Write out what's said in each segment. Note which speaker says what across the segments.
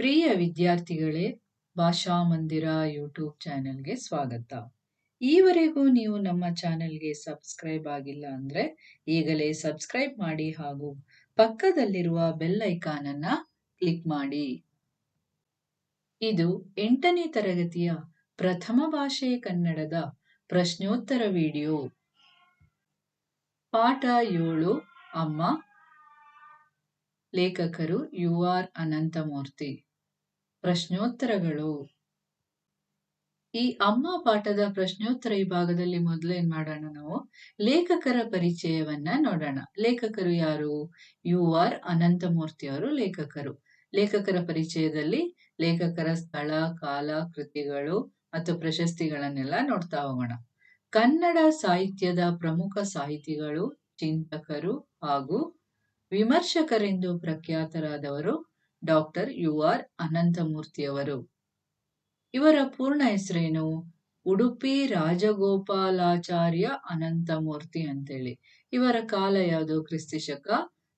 Speaker 1: ಪ್ರಿಯ ವಿದ್ಯಾರ್ಥಿಗಳೇ, ಭಾಷಾ ಮಂದಿರ ಯೂಟ್ಯೂಬ್ ಚಾನೆಲ್ಗೆ ಸ್ವಾಗತ. ಈವರೆಗೂ ನೀವು ನಮ್ಮ ಚಾನೆಲ್ಗೆ ಸಬ್ಸ್ಕ್ರೈಬ್ ಆಗಿಲ್ಲ ಅಂದ್ರೆ ಈಗಲೇ ಸಬ್ಸ್ಕ್ರೈಬ್ ಮಾಡಿ ಹಾಗೂ ಪಕ್ಕದಲ್ಲಿರುವ ಬೆಲ್ ಐಕಾನ್ ಅನ್ನ ಕ್ಲಿಕ್ ಮಾಡಿ. ಇದು ಎಂಟನೇ ತರಗತಿಯ ಪ್ರಥಮ ಭಾಷೆ ಕನ್ನಡದ ಪ್ರಶ್ನೋತ್ತರ ವಿಡಿಯೋ. ಪಾಠ ಏಳು, ಅಮ್ಮ. ಲೇಖಕರು ಯು ಆರ್ ಅನಂತಮೂರ್ತಿ. ಪ್ರಶ್ನೋತ್ತರಗಳು. ಈ ಅಮ್ಮ ಪಾಠದ ಪ್ರಶ್ನೋತ್ತರ ಈ ಭಾಗದಲ್ಲಿ ಮೊದಲೇನ್ ಮಾಡೋಣ ನಾವು? ಲೇಖಕರ ಪರಿಚಯವನ್ನ ನೋಡೋಣ. ಲೇಖಕರು ಯಾರು? ಯು ಆರ್ ಅನಂತಮೂರ್ತಿ ಅವರು ಲೇಖಕರು. ಲೇಖಕರ ಪರಿಚಯದಲ್ಲಿ ಲೇಖಕರ ಸ್ಥಳ, ಕಾಲ, ಕೃತಿಗಳು ಮತ್ತು ಪ್ರಶಸ್ತಿಗಳನ್ನೆಲ್ಲ ನೋಡ್ತಾ ಹೋಗೋಣ. ಕನ್ನಡ ಸಾಹಿತ್ಯದ ಪ್ರಮುಖ ಸಾಹಿತಿಗಳು, ಚಿಂತಕರು ಹಾಗೂ ವಿಮರ್ಶಕರೆಂದು ಪ್ರಖ್ಯಾತರಾದವರು ಡಾಕ್ಟರ್ ಯು ಆರ್ ಅನಂತಮೂರ್ತಿಯವರು. ಇವರ ಪೂರ್ಣ ಹೆಸರೇನು? ಉಡುಪಿ ರಾಜಗೋಪಾಲಾಚಾರ್ಯ ಅನಂತಮೂರ್ತಿ ಅಂತೇಳಿ. ಇವರ ಕಾಲ ಯಾವುದು? ಕ್ರಿಸ್ತಿಶಕ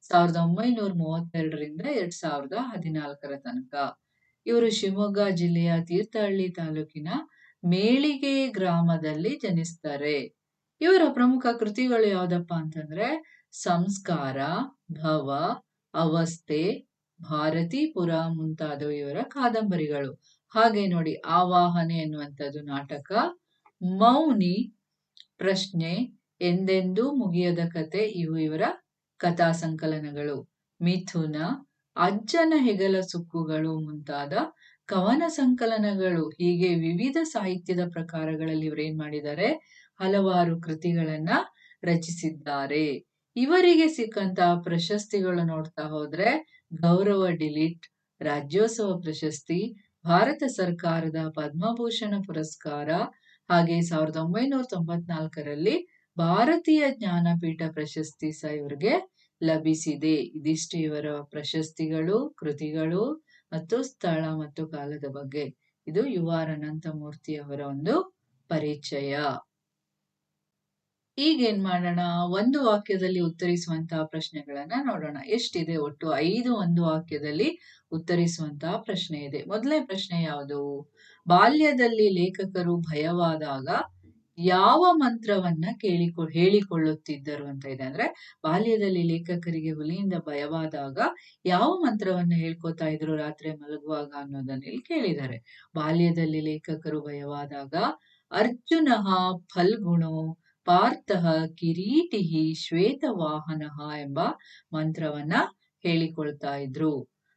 Speaker 1: ಸಾವಿರದ ಒಂಬೈನೂರ ಮೂವತ್ತೆರಡರಿಂದ ಎರಡ್ ಸಾವಿರದ ಹದಿನಾಲ್ಕರ ತನಕ. ಇವರು ಶಿವಮೊಗ್ಗ ಜಿಲ್ಲೆಯ ತೀರ್ಥಹಳ್ಳಿ ತಾಲೂಕಿನ ಮೇಳಿಗೆ ಗ್ರಾಮದಲ್ಲಿ ಜನಿಸ್ತಾರೆ. ಇವರ ಪ್ರಮುಖ ಕೃತಿಗಳು ಯಾವ್ದಪ್ಪ ಅಂತಂದ್ರೆ, ಸಂಸ್ಕಾರ, ಭವ, ಅವಸ್ಥೆ ಭಾರತೀಪುರ ಮುಂತಾದವು ಇವರ ಕಾದಂಬರಿಗಳು. ಹಾಗೆ ನೋಡಿ, ಆವಾಹನೆ ಎನ್ನುವಂಥದ್ದು ನಾಟಕ. ಮೌನಿ, ಪ್ರಶ್ನೆ, ಎಂದೆಂದೂ ಮುಗಿಯದ ಕತೆ, ಇವು ಇವರ ಕಥಾ ಸಂಕಲನಗಳು ಮಿಥುನ, ಅಜ್ಜನ ಹೆಗಲ ಸುಕ್ಕುಗಳು ಮುಂತಾದ ಕವನ ಸಂಕಲನಗಳು. ಹೀಗೆ ವಿವಿಧ ಸಾಹಿತ್ಯದ ಪ್ರಕಾರಗಳಲ್ಲಿ ಇವರೇನ್ ಮಾಡಿದ್ದಾರೆ? ಹಲವಾರು ಕೃತಿಗಳನ್ನ ರಚಿಸಿದ್ದಾರೆ. ಇವರಿಗೆ ಸಿಕ್ಕಂತಹ ಪ್ರಶಸ್ತಿಗಳು ನೋಡ್ತಾ ಹೋದ್ರೆ ಗೌರವ ಡಿಲಿಟ್, ರಾಜ್ಯೋತ್ಸವ ಪ್ರಶಸ್ತಿ, ಭಾರತ ಸರ್ಕಾರದ ಪದ್ಮಭೂಷಣ ಪುರಸ್ಕಾರ ಹಾಗೆ ಸಾವಿರದ ಒಂಬೈನೂರ ತೊಂಬತ್ನಾಲ್ಕರಲ್ಲಿ ಭಾರತೀಯ ಜ್ಞಾನಪೀಠ ಪ್ರಶಸ್ತಿ ಸಹ ಇವರಿಗೆ ಲಭಿಸಿದೆ. ಇದಿಷ್ಟು ಇವರ ಪ್ರಶಸ್ತಿಗಳು, ಕೃತಿಗಳು ಮತ್ತು ಸ್ಥಳ ಮತ್ತು ಕಾಲದ ಬಗ್ಗೆ. ಇದು ಯು ಆರ್ ಅನಂತಮೂರ್ತಿ ಅವರ ಒಂದು ಪರಿಚಯ. ಈಗೇನ್ ಮಾಡೋಣ? ಒಂದು ವಾಕ್ಯದಲ್ಲಿ ಉತ್ತರಿಸುವಂತಹ ಪ್ರಶ್ನೆಗಳನ್ನ ನೋಡೋಣ. ಎಷ್ಟಿದೆ ಒಟ್ಟು? ಐದು ಒಂದು ವಾಕ್ಯದಲ್ಲಿ ಉತ್ತರಿಸುವಂತಹ ಪ್ರಶ್ನೆ ಇದೆ. ಮೊದಲನೇ ಪ್ರಶ್ನೆ ಯಾವುದು? ಬಾಲ್ಯದಲ್ಲಿ ಲೇಖಕರು ಭಯವಾದಾಗ ಯಾವ ಮಂತ್ರವನ್ನ ಕೇಳಿಕೊ, ಹೇಳಿಕೊಳ್ಳುತ್ತಿದ್ದರು ಅಂತ ಇದೆ. ಅಂದ್ರೆ ಬಾಲ್ಯದಲ್ಲಿ ಲೇಖಕರಿಗೆ ಹುಲಿಯಿಂದ ಭಯವಾದಾಗ ಯಾವ ಮಂತ್ರವನ್ನ ಹೇಳ್ಕೊತಾ ಇದ್ರು ರಾತ್ರಿ ಮಲಗುವಾಗ ಅನ್ನೋದನ್ನ ಇಲ್ಲಿ ಕೇಳಿದ್ದಾರೆ. ಬಾಲ್ಯದಲ್ಲಿ ಲೇಖಕರು ಭಯವಾದಾಗ ಅರ್ಜುನ ಫಲ್ಗುಣೋ ಪಾರ್ಥಃ ಕಿರೀಟಿ ಶ್ವೇತವಾಹನ ಎಂಬ ಮಂತ್ರವನ್ನ ಹೇಳಿಕೊಳ್ತಾ ಇದ್ರು.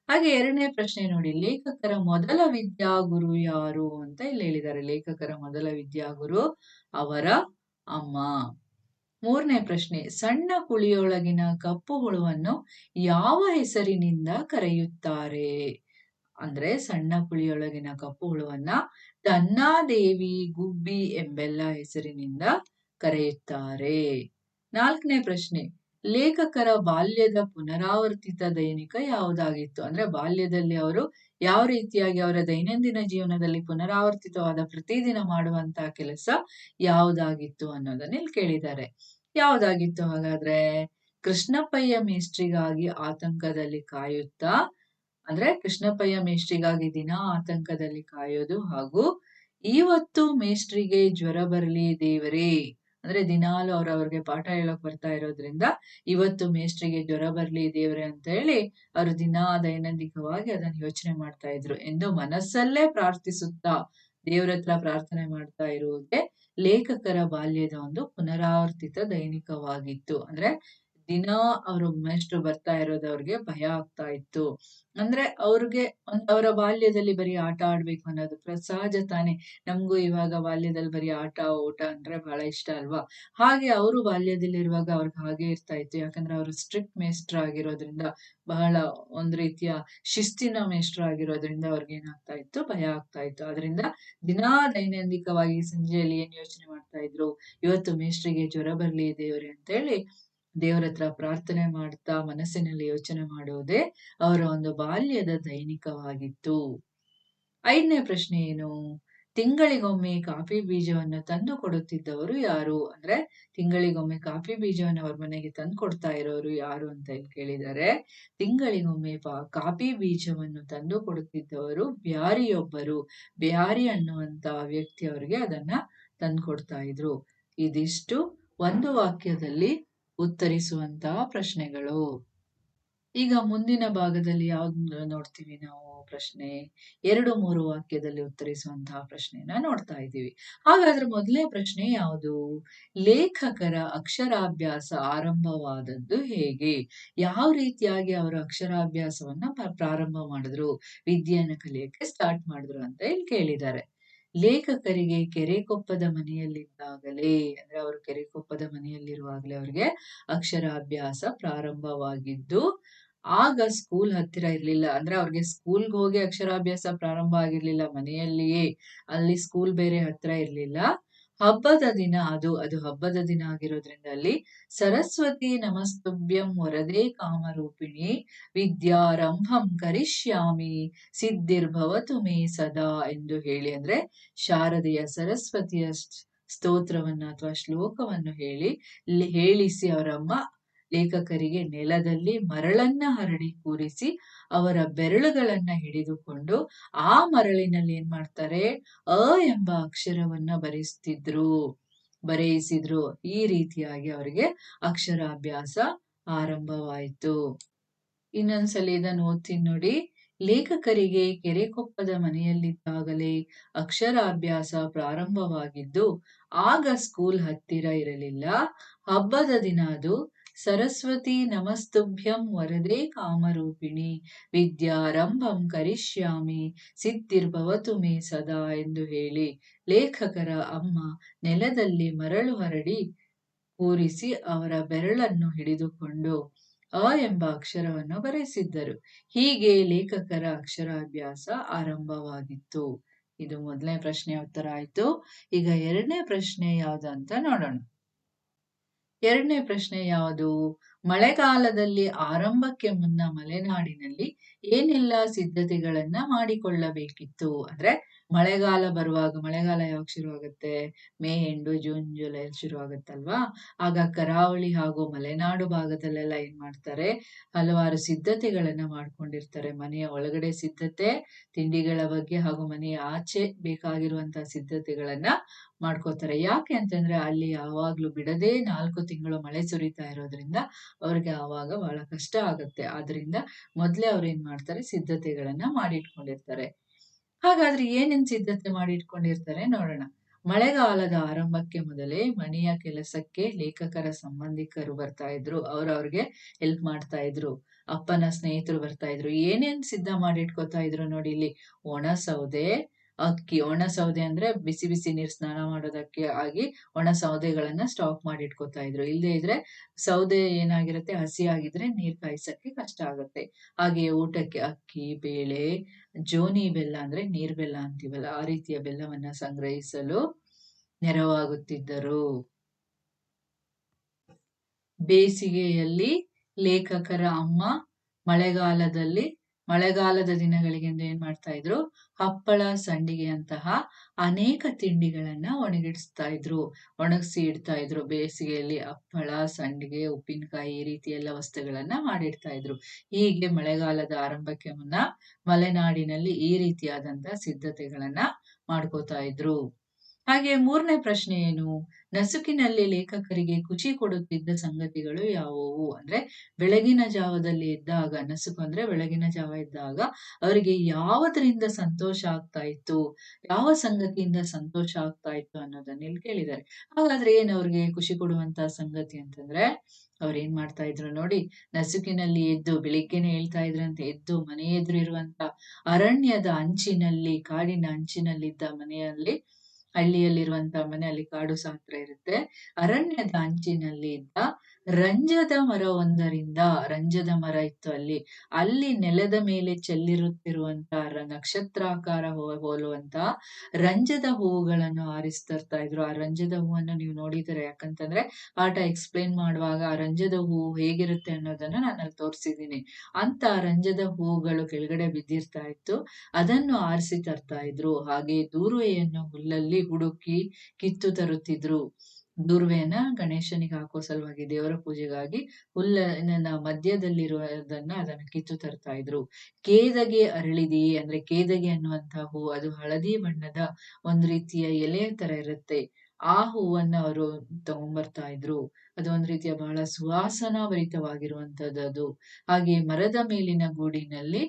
Speaker 1: ಹಾಗೆ ಎರಡನೇ ಪ್ರಶ್ನೆ ನೋಡಿ, ಲೇಖಕರ ಮೊದಲ ವಿದ್ಯಾಗುರು ಯಾರು ಅಂತ ಇಲ್ಲಿ ಹೇಳಿದ್ದಾರೆ. ಲೇಖಕರ ಮೊದಲ ವಿದ್ಯಾಗುರು ಅವರ ಅಮ್ಮ. ಮೂರನೇ ಪ್ರಶ್ನೆ, ಸಣ್ಣ ಕುಳಿಯೊಳಗಿನ ಕಪ್ಪು ಹುಳುವನ್ನು ಯಾವ ಹೆಸರಿನಿಂದ ಕರೆಯುತ್ತಾರೆ? ಅಂದ್ರೆ ಸಣ್ಣ ಕುಳಿಯೊಳಗಿನ ಕಪ್ಪು ಹುಳುವನ್ನ ತನ್ನಾದೇವಿ ಗುಬ್ಬಿ ಎಂಬೆಲ್ಲ ಹೆಸರಿನಿಂದ ಕರೆಯುತ್ತಾರೆ. ನಾಲ್ಕನೇ ಪ್ರಶ್ನೆ, ಲೇಖಕರ ಬಾಲ್ಯದ ಪುನರಾವರ್ತಿತ ದೈನಿಕ ಯಾವುದಾಗಿತ್ತು? ಅಂದ್ರೆ ಬಾಲ್ಯದಲ್ಲಿ ಅವರು ಯಾವ ರೀತಿಯಾಗಿ ಅವರ ದೈನಂದಿನ ಜೀವನದಲ್ಲಿ ಪುನರಾವರ್ತಿತವಾದ ಪ್ರತಿದಿನ ಮಾಡುವಂತಹ ಕೆಲಸ ಯಾವುದಾಗಿತ್ತು ಅನ್ನೋದನ್ನ ಇಲ್ಲಿ ಕೇಳಿದ್ದಾರೆ. ಯಾವುದಾಗಿತ್ತು ಹಾಗಾದ್ರೆ? ಕೃಷ್ಣಪ್ಪಯ್ಯ ಮೇಷ್ಟ್ರಿಗಾಗಿ ಆತಂಕದಲ್ಲಿ ಕಾಯುತ್ತಾ, ಅಂದ್ರೆ ಕೃಷ್ಣಪ್ಪಯ್ಯ ಮೇಷ್ಟ್ರಿಗಾಗಿ ದಿನ ಆತಂಕದಲ್ಲಿ ಕಾಯೋದು ಹಾಗೂ ಇವತ್ತು ಮೇಷ್ಟ್ರಿಗೆ ಜ್ವರ ಬರಲಿ ದೇವರೇ ಅಂದ್ರೆ ದಿನಾಲು ಅವ್ರ ಅವ್ರಿಗೆ ಪಾಠ ಹೇಳಕ್ ಬರ್ತಾ ಇರೋದ್ರಿಂದ ಇವತ್ತು ಮೇಷ್ಟ್ರಿಗೆ ಜ್ವರ ಬರ್ಲಿ ದೇವ್ರೆ ಅಂತ ಹೇಳಿ ಅವರು ದಿನಾ ದೈನಂದಿಕವಾಗಿ ಅದನ್ನ ಯೋಚನೆ ಮಾಡ್ತಾ ಇದ್ರು ಎಂದು ಮನಸ್ಸಲ್ಲೇ ಪ್ರಾರ್ಥಿಸುತ್ತಾ ದೇವ್ರ ಹತ್ರ ಪ್ರಾರ್ಥನೆ ಮಾಡ್ತಾ ಇರುವುದೇ ಲೇಖಕರ ಬಾಲ್ಯದ ಒಂದು ಪುನರಾವರ್ತಿತ ದೈನಿಕವಾಗಿತ್ತು. ಅಂದ್ರೆ ದಿನ ಅವ್ರ ಮೇಷ್ಟ್ರು ಬರ್ತಾ ಇರೋದು ಅವ್ರಿಗೆ ಭಯ ಆಗ್ತಾ ಇತ್ತು. ಅಂದ್ರೆ ಅವ್ರಿಗೆ ಅವರ ಬಾಲ್ಯದಲ್ಲಿ ಬರೀ ಆಟ ಆಡ್ಬೇಕು ಅನ್ನೋದು ಸಹಜ ತಾನೆ. ನಮಗೂ ಇವಾಗ ಬಾಲ್ಯದಲ್ಲಿ ಬರೀ ಆಟ, ಓಟ ಅಂದ್ರೆ ಬಹಳ ಇಷ್ಟ ಅಲ್ವಾ? ಹಾಗೆ ಅವರು ಬಾಲ್ಯದಲ್ಲಿರುವಾಗ ಅವ್ರಿಗೆ ಹಾಗೆ ಇರ್ತಾ ಇತ್ತು. ಯಾಕಂದ್ರೆ ಅವರು ಸ್ಟ್ರಿಕ್ಟ್ ಮೇಸ್ಟ್ರ್ ಆಗಿರೋದ್ರಿಂದ ಬಹಳ ಒಂದ್ ರೀತಿಯ ಶಿಸ್ತಿನ ಮೇಷ್ಟ್ರ ಆಗಿರೋದ್ರಿಂದ ಅವ್ರಿಗೆ ಏನಾಗ್ತಾ ಇತ್ತು? ಭಯ ಆಗ್ತಾ ಇತ್ತು. ಅದರಿಂದ ದಿನಾ ದೈನಂದಿಕವಾಗಿ ಸಂಜೆಯಲ್ಲಿ ಏನ್ ಯೋಚನೆ ಮಾಡ್ತಾ ಇದ್ರು? ಇವತ್ತು ಮೇಷ್ಟ್ರಿಗೆ ಜ್ವರ ಬರ್ಲಿ ದೇವ್ರೆ ಅಂತ ಹೇಳಿ ದೇವರ ಹತ್ರ ಪ್ರಾರ್ಥನೆ ಮಾಡ್ತಾ ಮನಸ್ಸಿನಲ್ಲಿ ಯೋಚನೆ ಮಾಡುವುದೇ ಅವರ ಒಂದು ಬಾಲ್ಯದ ದೈನಿಕವಾಗಿತ್ತು. ಐದನೇ ಪ್ರಶ್ನೆ ಏನು? ತಿಂಗಳಿಗೊಮ್ಮೆ ಕಾಫಿ ಬೀಜವನ್ನು ತಂದು ಕೊಡುತ್ತಿದ್ದವರು ಯಾರು? ಅಂದ್ರೆ ತಿಂಗಳಿಗೊಮ್ಮೆ ಕಾಫಿ ಬೀಜವನ್ನು ಅವ್ರ ಮನೆಗೆ ತಂದು ಕೊಡ್ತಾ ಇರೋರು ಯಾರು ಅಂತ ಕೇಳಿದರೆ, ತಿಂಗಳಿಗೊಮ್ಮೆ ಕಾಫಿ ಬೀಜವನ್ನು ತಂದು ಕೊಡುತ್ತಿದ್ದವರು ಬ್ಯಾರಿಯೊಬ್ಬರು. ಬ್ಯಾರಿ ಅನ್ನುವಂತ ವ್ಯಕ್ತಿ ಅವರಿಗೆ ಅದನ್ನ ತಂದು ಕೊಡ್ತಾ ಇದ್ರು. ಇದಿಷ್ಟು ಒಂದು ವಾಕ್ಯದಲ್ಲಿ ಉತ್ತರಿಸುವಂತಹ ಪ್ರಶ್ನೆಗಳು. ಈಗ ಮುಂದಿನ ಭಾಗದಲ್ಲಿ ಯಾವ್ದು ನೋಡ್ತೀವಿ ನಾವು? ಪ್ರಶ್ನೆ ಎರಡು ಮೂರು ವಾಕ್ಯದಲ್ಲಿ ಉತ್ತರಿಸುವಂತಹ ಪ್ರಶ್ನೆನ ನೋಡ್ತಾ ಇದ್ದೀವಿ. ಹಾಗಾದ್ರೆ ಮೊದಲನೇ ಪ್ರಶ್ನೆ ಯಾವುದು? ಲೇಖಕರ ಅಕ್ಷರಾಭ್ಯಾಸ ಆರಂಭವಾದದ್ದು ಹೇಗೆ? ಯಾವ ರೀತಿಯಾಗಿ ಅವರು ಅಕ್ಷರಾಭ್ಯಾಸವನ್ನ ಪ್ರಾರಂಭ ಮಾಡಿದ್ರು? ವಿದ್ಯೆಯನ್ನ ಕಲಿಯಕ್ಕೆ ಸ್ಟಾರ್ಟ್ ಮಾಡಿದ್ರು ಅಂತ ಇಲ್ಲಿ ಕೇಳಿದ್ದಾರೆ. ಲೇಖಕರಿಗೆ ಕೆರೆಕೊಪ್ಪದ ಮನೆಯಲ್ಲಿದ್ದಾಗಲೇ, ಅಂದ್ರೆ ಅವರು ಕೆರೆಕೊಪ್ಪದ ಮನೆಯಲ್ಲಿರುವಾಗಲೇ ಅವರಿಗೆ ಅಕ್ಷರಾಭ್ಯಾಸ ಪ್ರಾರಂಭವಾಗಿದ್ದು, ಆಗ ಸ್ಕೂಲ್ ಹತ್ತಿರ ಇರ್ಲಿಲ್ಲ. ಅಂದ್ರೆ ಅವ್ರಿಗೆ ಸ್ಕೂಲ್ಗೆ ಹೋಗಿ ಅಕ್ಷರಾಭ್ಯಾಸ ಪ್ರಾರಂಭ ಆಗಿರ್ಲಿಲ್ಲ, ಮನೆಯಲ್ಲಿಯೇ. ಅಲ್ಲಿ ಸ್ಕೂಲ್ ಬೇರೆ ಹತ್ರ ಇರ್ಲಿಲ್ಲ. ಹಬ್ಬದ ದಿನ ಅದು ಅದು ಹಬ್ಬದ ದಿನ ಆಗಿರೋದ್ರಿಂದ ಅಲ್ಲಿ ಸರಸ್ವತಿ ನಮಸ್ತುಭ್ಯಂ ವರದೇ ಕಾಮರೂಪಿಣಿ ವಿದ್ಯಾರಂಭಂ ಕರಿಷ್ಯಾಮಿ ಸಿದ್ಧಿರ್ಭವತು ಮೇ ಸದಾ ಎಂದು ಹೇಳಿ ಅಂದ್ರೆ ಶಾರದೆಯ ಸರಸ್ವತಿಯ ಸ್ತೋತ್ರವನ್ನ ಅಥವಾ ಶ್ಲೋಕವನ್ನು ಹೇಳಿ ಹೇಳಿಸಿ ಅವರಮ್ಮ ಲೇಖಕರಿಗೆ ನೆಲದಲ್ಲಿ ಮರಳನ್ನ ಹರಡಿ ಕೂರಿಸಿ ಅವರ ಬೆರಳುಗಳನ್ನ ಹಿಡಿದುಕೊಂಡು ಆ ಮರಳಿನಲ್ಲಿ ಏನ್ ಮಾಡ್ತಾರೆ? ಅ ಎಂಬ ಅಕ್ಷರವನ್ನ ಬರೆಸ್ತಿದ್ರು. ಬರೆಯಿಸಿದ್ರು. ಈ ರೀತಿಯಾಗಿ ಅವರಿಗೆ ಅಕ್ಷರಾಭ್ಯಾಸ ಆರಂಭವಾಯಿತು. ಇನ್ನೊಂದ್ಸಲಿ ಇದನ್ನು ಓದ್ತೀನಿ ನೋಡಿ. ಲೇಖಕರಿಗೆ ಕೆರೆಕೊಪ್ಪದ ಮನೆಯಲ್ಲಿದ್ದಾಗಲೇ ಅಕ್ಷರಾಭ್ಯಾಸ ಪ್ರಾರಂಭವಾಗಿದ್ದು, ಆಗ ಸ್ಕೂಲ್ ಹತ್ತಿರ ಇರಲಿಲ್ಲ. ಹಬ್ಬದ ದಿನ ಅದು ಸರಸ್ವತಿ ನಮಸ್ತುಭ್ಯಂ ವರದೆ ಕಾಮರೂಪಿಣಿ, ವಿದ್ಯಾರಂಭಂ ಕರಿಷ್ಯಾಮಿ, ಸಿದ್ಧಿರ್ಭವತು ಮೇ ಸದಾ ಎಂದು ಹೇಳಿ ಲೇಖಕರ ಅಮ್ಮ ನೆಲದಲ್ಲಿ ಮರಳು ಹರಡಿ ಕೂರಿಸಿ ಅವರ ಬೆರಳನ್ನು ಹಿಡಿದುಕೊಂಡು ಅ ಎಂಬ ಅಕ್ಷರವನ್ನು ಬರೆಸಿದ್ದರು. ಹೀಗೆ ಲೇಖಕರ ಅಕ್ಷರಾಭ್ಯಾಸ ಆರಂಭವಾಗಿತ್ತು. ಇದು ಮೊದಲನೇ ಪ್ರಶ್ನೆ ಉತ್ತರ ಆಯ್ತು. ಈಗ ಎರಡನೇ ಪ್ರಶ್ನೆ ಯಾವುದು ಅಂತ ನೋಡೋಣ. ಎರಡನೇ ಪ್ರಶ್ನೆ ಯಾವುದು? ಮಳೆಗಾಲದಲ್ಲಿ ಆರಂಭಕ್ಕೆ ಮುನ್ನ ಮಲೆನಾಡಿನಲ್ಲಿ ಏನೆಲ್ಲ ಸಿದ್ಧತೆಗಳನ್ನ ಮಾಡಿಕೊಳ್ಳಬೇಕಿತ್ತು? ಅಂದ್ರೆ ಮಳೆಗಾಲ ಬರುವಾಗ, ಮಳೆಗಾಲ ಯಾವಾಗ ಶುರುವಾಗುತ್ತೆ? ಮೇ, ಎಂಡು, ಜೂನ್, ಜುಲೈ ಶುರು ಆಗುತ್ತಲ್ವಾ ಆಗ ಕರಾವಳಿ ಹಾಗೂ ಮಲೆನಾಡು ಭಾಗದಲ್ಲೆಲ್ಲ ಏನ್ ಮಾಡ್ತಾರೆ? ಹಲವಾರು ಸಿದ್ಧತೆಗಳನ್ನ ಮಾಡ್ಕೊಂಡಿರ್ತಾರೆ. ಮನೆಯ ಒಳಗಡೆ ಸಿದ್ಧತೆ, ತಿಂಡಿಗಳ ಬಗ್ಗೆ ಹಾಗೂ ಮನೆಯ ಆಚೆ ಬೇಕಾಗಿರುವಂತಹ ಸಿದ್ಧತೆಗಳನ್ನ ಮಾಡ್ಕೋತಾರೆ. ಯಾಕೆ ಅಂತಂದ್ರೆ ಅಲ್ಲಿ ಯಾವಾಗ್ಲೂ ಬಿಡದೆ ನಾಲ್ಕು ತಿಂಗಳು ಮಳೆ ಸುರಿತಾ ಇರೋದ್ರಿಂದ ಅವ್ರಿಗೆ ಆವಾಗ ಬಹಳ ಕಷ್ಟ ಆಗುತ್ತೆ. ಆದ್ರಿಂದ ಮೊದ್ಲೇ ಅವ್ರು ಏನ್ ಮಾಡ್ತಾರೆ? ಸಿದ್ಧತೆಗಳನ್ನ ಮಾಡಿಟ್ಕೊಂಡಿರ್ತಾರೆ. ಹಾಗಾದ್ರೆ ಏನೇನ್ ಸಿದ್ಧತೆ ಮಾಡಿಟ್ಕೊಂಡಿರ್ತಾರೆ ನೋಡೋಣ. ಮಳೆಗಾಲದ ಆರಂಭಕ್ಕೆ ಮೊದಲೇ ಮನೆಯ ಕೆಲಸಕ್ಕೆ ಲೇಖಕರ ಸಂಬಂಧಿಕರು ಬರ್ತಾ ಇದ್ರು. ಅವ್ರವ್ರಿಗೆ ಹೆಲ್ಪ್ ಮಾಡ್ತಾ ಇದ್ರು. ಅಪ್ಪನ ಸ್ನೇಹಿತರು ಬರ್ತಾ ಇದ್ರು. ಏನೇನ್ ಸಿದ್ಧ ಮಾಡಿಟ್ಕೋತಾ ಇದ್ರು ನೋಡಿ ಇಲ್ಲಿ? ಒಣ ಸೌದೆ ಅಕ್ಕಿ, ಒಣ ಸೌದೆ ಅಂದ್ರೆ ಬಿಸಿ ಬಿಸಿ ನೀರ್ ಸ್ನಾನ ಮಾಡೋದಕ್ಕೆ ಆಗಿ ಒಣ ಸೌದೆಗಳನ್ನ ಸ್ಟಾಕ್ ಮಾಡಿ ಇಟ್ಕೋತಾ ಇದ್ರು. ಇಲ್ಲದೆ ಇದ್ರೆ ಸೌದೆ ಏನಾಗಿರುತ್ತೆ ಹಸಿ ಆಗಿದ್ರೆ ನೀರ್ ಕಾಯಿಸಕ್ಕೆ ಕಷ್ಟ ಆಗುತ್ತೆ. ಹಾಗೆ ಊಟಕ್ಕೆ ಅಕ್ಕಿ, ಬೇಳೆ, ಜೋನಿ ಬೆಲ್ಲ ಅಂದ್ರೆ ನೀರ್ ಬೆಲ್ಲ ಅಂತೀವಲ್ಲ, ಆ ರೀತಿಯ ಬೆಲ್ಲವನ್ನ ಸಂಗ್ರಹಿಸಲು ನೆರವಾಗುತ್ತಿದ್ದರು. ಬೇಸಿಗೆಯಲ್ಲಿ ಲೇಖಕರ ಅಮ್ಮ ಮಳೆಗಾಲದಲ್ಲಿ ಮಳೆಗಾಲದ ದಿನಗಳಿಗೆಂದು ಏನ್ ಮಾಡ್ತಾ ಇದ್ರು? ಹಪ್ಪಳ ಸಂಡಿಗೆಯಂತಹ ಅನೇಕ ತಿಂಡಿಗಳನ್ನ ಒಣಗಿಡಿಸ್ತಾ ಇದ್ರು. ಒಣಗಿಸಿ ಇಡ್ತಾ ಇದ್ರು. ಬೇಸಿಗೆಯಲ್ಲಿ ಹಪ್ಪಳ, ಸಂಡಿಗೆ, ಉಪ್ಪಿನಕಾಯಿ ಈ ರೀತಿ ಎಲ್ಲ ವಸ್ತುಗಳನ್ನ ಮಾಡಿಡ್ತಾ ಇದ್ರು. ಹೀಗೆ ಮಳೆಗಾಲದ ಆರಂಭಕ್ಕೆ ಮುನ್ನ ಮಲೆನಾಡಿನಲ್ಲಿ ಈ ರೀತಿಯಾದಂತಹ ಸಿದ್ಧತೆಗಳನ್ನ ಮಾಡ್ಕೋತಾ ಇದ್ರು. ಹಾಗೆ ಮೂರನೇ ಪ್ರಶ್ನೆ ಏನು? ನಸುಕಿನಲ್ಲಿ ಲೇಖಕರಿಗೆ ಖುಷಿ ಕೊಡುತ್ತಿದ್ದ ಸಂಗತಿಗಳು ಯಾವುವು? ಅಂದ್ರೆ ಬೆಳಗಿನ ಜಾವದಲ್ಲಿ ಇದ್ದಾಗ ನಸುಕು ಅಂದ್ರೆ ಬೆಳಗಿನ ಜಾವ ಇದ್ದಾಗ ಅವರಿಗೆ ಯಾವುದರಿಂದ ಸಂತೋಷ ಆಗ್ತಾ ಇತ್ತು? ಯಾವ ಸಂಗತಿಯಿಂದ ಸಂತೋಷ ಆಗ್ತಾ ಇತ್ತು ಅನ್ನೋದನ್ನ ಇಲ್ಲಿ ಕೇಳಿದ್ದಾರೆ. ಹಾಗಾದ್ರೆ ಏನ್ ಅವ್ರಿಗೆ ಖುಷಿ ಕೊಡುವಂತ ಸಂಗತಿ ಅಂತಂದ್ರೆ, ಅವ್ರ ಏನ್ ಮಾಡ್ತಾ ಇದ್ರು ನೋಡಿ, ನಸುಕಿನಲ್ಲಿ ಎದ್ದು, ಬೆಳಿಗ್ಗೆನೆ ಹೇಳ್ತಾ ಇದ್ರಂತೆ ಎದ್ದು ಮನೆ ಎದುರು ಇರುವಂತ ಅರಣ್ಯದ ಅಂಚಿನಲ್ಲಿ, ಕಾಡಿನ ಅಂಚಿನಲ್ಲಿದ್ದ ಮನೆಯಲ್ಲಿ ಹಳ್ಳಿಯಲ್ಲಿರುವಂತ ಮನೆ ಅಲ್ಲಿ ಕಾಡು ಸಾಂತ್ರ ಇರುತ್ತೆ. ಅರಣ್ಯದ ಅಂಚಿನಲ್ಲಿ ಇದ್ದ ರಂಜದ ಮರವೊಂದರಿಂದ ರಂಜದ ಮರ ಇತ್ತು ಅಲ್ಲಿ. ಅಲ್ಲಿ ನೆಲದ ಮೇಲೆ ಚೆಲ್ಲಿರುತ್ತಿರುವಂತ ನಕ್ಷತ್ರಾಕಾರ ಹೋಲುವಂತ ರಂಜದ ಹೂವುಗಳನ್ನು ಆರಿಸಿ ತರ್ತಾ ಇದ್ರು. ಆ ರಂಜದ ಹೂವನ್ನು ನೀವು ನೋಡಿದರೆ ಯಾಕಂತಂದ್ರೆ ಪಾಠ ಎಕ್ಸ್ಪ್ಲೇನ್ ಮಾಡುವಾಗ ಆ ರಂಜದ ಹೂವು ಹೇಗಿರುತ್ತೆ ಅನ್ನೋದನ್ನ ನಾನು ಅಲ್ಲಿ ತೋರಿಸಿದ್ದೀನಿ. ಅಂತ ರಂಜದ ಹೂವುಗಳು ಕೆಳಗಡೆ ಬಿದ್ದಿರ್ತಾ ಇತ್ತು. ಅದನ್ನು ಆರಿಸಿ ತರ್ತಾ ಇದ್ರು. ಹಾಗೆ ದೂರುವೆಯನ್ನು ಹುಲ್ಲಲ್ಲಿ ಹುಡುಕಿ ಕಿತ್ತು ತರುತ್ತಿದ್ರು. ದೂರ್ವೆಯನ್ನ ಗಣೇಶನಿಗೆ ಹಾಕೋ ಸಲುವಾಗಿ ದೇವರ ಪೂಜೆಗಾಗಿ ಹುಲ್ಲನ ಮಧ್ಯದಲ್ಲಿರುವುದನ್ನ ಅದನ್ನ ಕಿತ್ತು ತರ್ತಾ ಇದ್ರು. ಕೇದಗೆ ಅರಳಿದಿ ಅಂದ್ರೆ ಕೇದಗೆ ಅನ್ನುವಂತಹ ಹೂ ಅದು ಹಳದಿ ಬಣ್ಣದ ಒಂದ್ ರೀತಿಯ ಎಲೆ ತರ ಇರುತ್ತೆ. ಆ ಹೂವನ್ನ ಅವರು ತಗೊಂಡ್ಬರ್ತಾ ಇದ್ರು. ಅದು ಒಂದ್ ರೀತಿಯ ಬಹಳ ಸುವಾಸನಾ ಭರಿತವಾಗಿರುವಂತದ್ದು ಅದು. ಹಾಗೆ ಮರದ ಮೇಲಿನ ಗೂಡಿನಲ್ಲಿ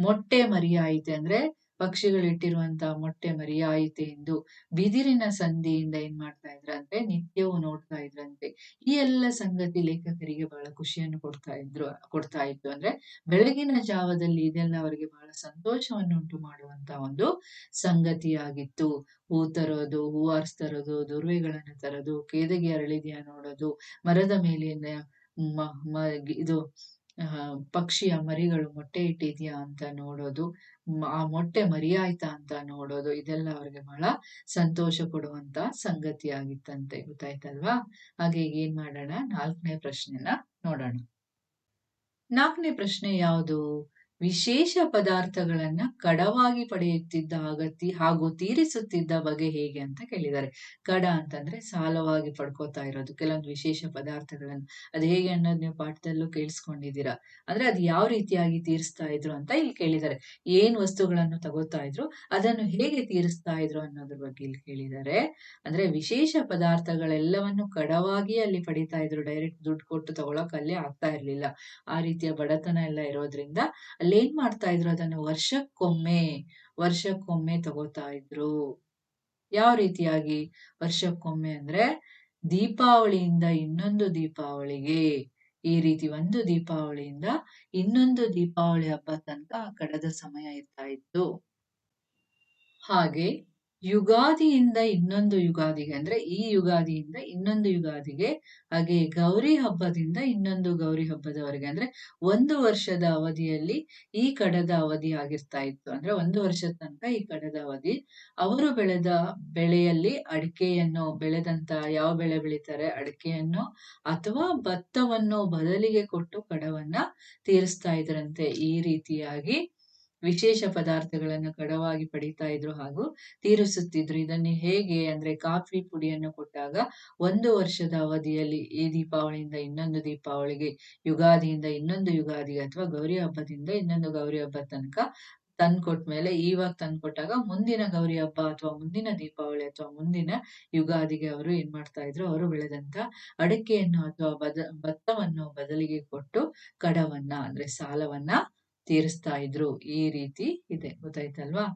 Speaker 1: ಮೊಟ್ಟೆ ಮರಿಯಾಯಿತೆ ಅಂದ್ರೆ ಪಕ್ಷಿಗಳು ಇಟ್ಟಿರುವಂತಹ ಮೊಟ್ಟೆ ಮರಿಯಾಯಿತೆ ಎಂದು ಬಿದಿರಿನ ಸಂಧಿಯಿಂದ ಏನ್ ಮಾಡ್ತಾ ಇದ್ರಂತೆ? ನಿತ್ಯವೂ ನೋಡ್ತಾ ಇದ್ರಂತೆ. ಈ ಎಲ್ಲ ಸಂಗತಿ ಲೇಖಕರಿಗೆ ಬಹಳ ಖುಷಿಯನ್ನು ಕೊಡ್ತಾ ಇದ್ರು, ಕೊಡ್ತಾ ಇತ್ತು. ಅಂದ್ರೆ ಬೆಳಗಿನ ಜಾವದಲ್ಲಿ ಇದೆಲ್ಲ ಅವರಿಗೆ ಬಹಳ ಸಂತೋಷವನ್ನು ಉಂಟು ಮಾಡುವಂತ ಒಂದು ಸಂಗತಿಯಾಗಿತ್ತು. ಹೂ ತರೋದು, ಹೂ ಆರ್ಸ್ ತರೋದು, ದುರ್ವೆಗಳನ್ನು ತರೋದು, ಕೇದಗಿ ಅರಳಿದೆಯ ನೋಡೋದು, ಮರದ ಮೇಲಿನ ಇದು ಪಕ್ಷಿಯ ಮರಿಗಳು ಮೊಟ್ಟೆ ಇಟ್ಟಿದ್ಯಾ ಅಂತ ನೋಡೋದು ಆ ಮೊಟ್ಟೆ ಮರಿಯಾಯ್ತಾ ಅಂತ ನೋಡೋದು, ಇದೆಲ್ಲ ಅವ್ರಿಗೆ ಬಹಳ ಸಂತೋಷ ಕೊಡುವಂತ ಸಂಗತಿ ಆಗಿತ್ತಂತೆ ಗೊತ್ತಾಯ್ತಲ್ವಾ? ಹಾಗೆ ಈಗ ಏನ್ ಮಾಡೋಣ? ನಾಲ್ಕನೇ ಪ್ರಶ್ನೆನ ನೋಡೋಣ. ನಾಲ್ಕನೇ ಪ್ರಶ್ನೆ ಯಾವುದು? ವಿಶೇಷ ಪದಾರ್ಥಗಳನ್ನ ಕಡವಾಗಿ ಪಡೆಯುತ್ತಿದ್ದ ಅಗತ್ಯ ಹಾಗೂ ತೀರಿಸುತ್ತಿದ್ದ ಬಗೆ ಹೇಗೆ ಅಂತ ಕೇಳಿದ್ದಾರೆ. ಕಡ ಅಂತಂದ್ರೆ ಸಾಲವಾಗಿ ಪಡ್ಕೋತಾ ಇರೋದು, ಕೆಲವೊಂದು ವಿಶೇಷ ಪದಾರ್ಥಗಳನ್ನ. ಅದು ಹೇಗೆ ಅನ್ನೋದು ನೀವು ಪಾಠದಲ್ಲೂ ಕೇಳಿಸ್ಕೊಂಡಿದ್ದೀರಾ? ಅಂದ್ರೆ ಅದು ಯಾವ ರೀತಿಯಾಗಿ ತೀರಿಸ್ತಾ ಇದ್ರು ಅಂತ ಇಲ್ಲಿ ಕೇಳಿದ್ದಾರೆ. ಏನ್ ವಸ್ತುಗಳನ್ನು ತಗೋತಾ ಇದ್ರು, ಅದನ್ನು ಹೇಗೆ ತೀರಿಸ್ತಾ ಇದ್ರು ಅನ್ನೋದ್ರ ಬಗ್ಗೆ ಇಲ್ಲಿ ಕೇಳಿದ್ದಾರೆ. ಅಂದ್ರೆ ವಿಶೇಷ ಪದಾರ್ಥಗಳೆಲ್ಲವನ್ನು ಕಡವಾಗಿ ಅಲ್ಲಿ ಪಡಿತಾ ಇದ್ರು ಡೈರೆಕ್ಟ್ ದುಡ್ಡು ಕೊಟ್ಟು ತಗೊಳಕ್ ಅಲ್ಲಿ ಆಗ್ತಾ ಇರ್ಲಿಲ್ಲ. ಆ ರೀತಿಯ ಬಡತನ ಎಲ್ಲ ಇರೋದ್ರಿಂದ ಅಲ್ಲೇನ್ ಮಾಡ್ತಾ ಇದ್ರು ಅದನ್ನು? ವರ್ಷಕ್ಕೊಮ್ಮೆ ವರ್ಷಕ್ಕೊಮ್ಮೆ ತಗೋತಾ ಇದ್ರು. ಯಾವ ರೀತಿಯಾಗಿ? ವರ್ಷಕ್ಕೊಮ್ಮೆ ಅಂದ್ರೆ ದೀಪಾವಳಿಯಿಂದ ಇನ್ನೊಂದು ದೀಪಾವಳಿಗೆ. ಈ ರೀತಿ ಒಂದು ದೀಪಾವಳಿಯಿಂದ ಇನ್ನೊಂದು ದೀಪಾವಳಿ ಹಬ್ಬ ತನಕ ಕಡದ ಸಮಯ ಇರ್ತಾ ಇತ್ತು. ಹಾಗೆ ಯುಗಾದಿಯಿಂದ ಇನ್ನೊಂದು ಯುಗಾದಿಗೆ ಅಂದ್ರೆ ಈ ಯುಗಾದಿಯಿಂದ ಇನ್ನೊಂದು ಯುಗಾದಿಗೆ, ಹಾಗೆ ಗೌರಿ ಹಬ್ಬದಿಂದ ಇನ್ನೊಂದು ಗೌರಿ ಹಬ್ಬದವರೆಗೆ ಅಂದ್ರೆ ಒಂದು ವರ್ಷದ ಅವಧಿಯಲ್ಲಿ ಈ ಕಡದ ಅವಧಿ ಆಗಿರ್ತಾ ಇತ್ತು. ಅಂದ್ರೆ ಒಂದು ವರ್ಷದ ತನಕ ಈ ಕಡದ ಅವಧಿ. ಅವರು ಬೆಳೆದ ಬೆಳೆಯಲ್ಲಿ ಅಡಿಕೆಯನ್ನು, ಬೆಳೆದಂತ ಯಾವ ಬೆಳೆ ಬೆಳೀತಾರೆ, ಅಡಿಕೆಯನ್ನು ಅಥವಾ ಭತ್ತವನ್ನು ಬದಲಿಗೆ ಕೊಟ್ಟು ಕಡವನ್ನ ತೀರಿಸ್ತಾ ಇದ್ರಂತೆ ಈ ರೀತಿಯಾಗಿ. ವಿಶೇಷ ಪದಾರ್ಥಗಳನ್ನು ಕಡವಾಗಿ ಪಡಿತಾ ಇದ್ರು ಹಾಗೂ ತೀರಿಸುತ್ತಿದ್ರು. ಇದನ್ನು ಹೇಗೆ ಅಂದ್ರೆ ಕಾಫಿ ಪುಡಿಯನ್ನು ಕೊಟ್ಟಾಗ ಒಂದು ವರ್ಷದ ಅವಧಿಯಲ್ಲಿ ಈ ದೀಪಾವಳಿಯಿಂದ ಇನ್ನೊಂದು ದೀಪಾವಳಿಗೆ, ಯುಗಾದಿಯಿಂದ ಇನ್ನೊಂದು ಯುಗಾದಿಗೆ ಅಥವಾ ಗೌರಿ ಹಬ್ಬದಿಂದ ಇನ್ನೊಂದು ಗೌರಿ ಹಬ್ಬ ತನಕ ತಂದ್ಕೊಟ್ಮೇಲೆ ಇವಾಗ ತಂದ್ಕೊಟ್ಟಾಗ ಮುಂದಿನ ಗೌರಿ ಹಬ್ಬ ಅಥವಾ ಮುಂದಿನ ದೀಪಾವಳಿ ಅಥವಾ ಮುಂದಿನ ಯುಗಾದಿಗೆ ಅವರು ಏನ್ ಮಾಡ್ತಾ ಇದ್ರು? ಅವರು ಬೆಳೆದಂತ ಅಡಿಕೆಯನ್ನು ಅಥವಾ ಬದ, ಭತ್ತವನ್ನು ಬದಲಿಗೆ ಕೊಟ್ಟು ಕಡವನ್ನ ಅಂದ್ರೆ ಸಾಲವನ್ನ ತೀರಿಸ್ತಾ ಇದ್ರು ಈ ರೀತಿ ಇದೆ. ಗೊತ್ತಾಯ್ತಲ್ವಾ?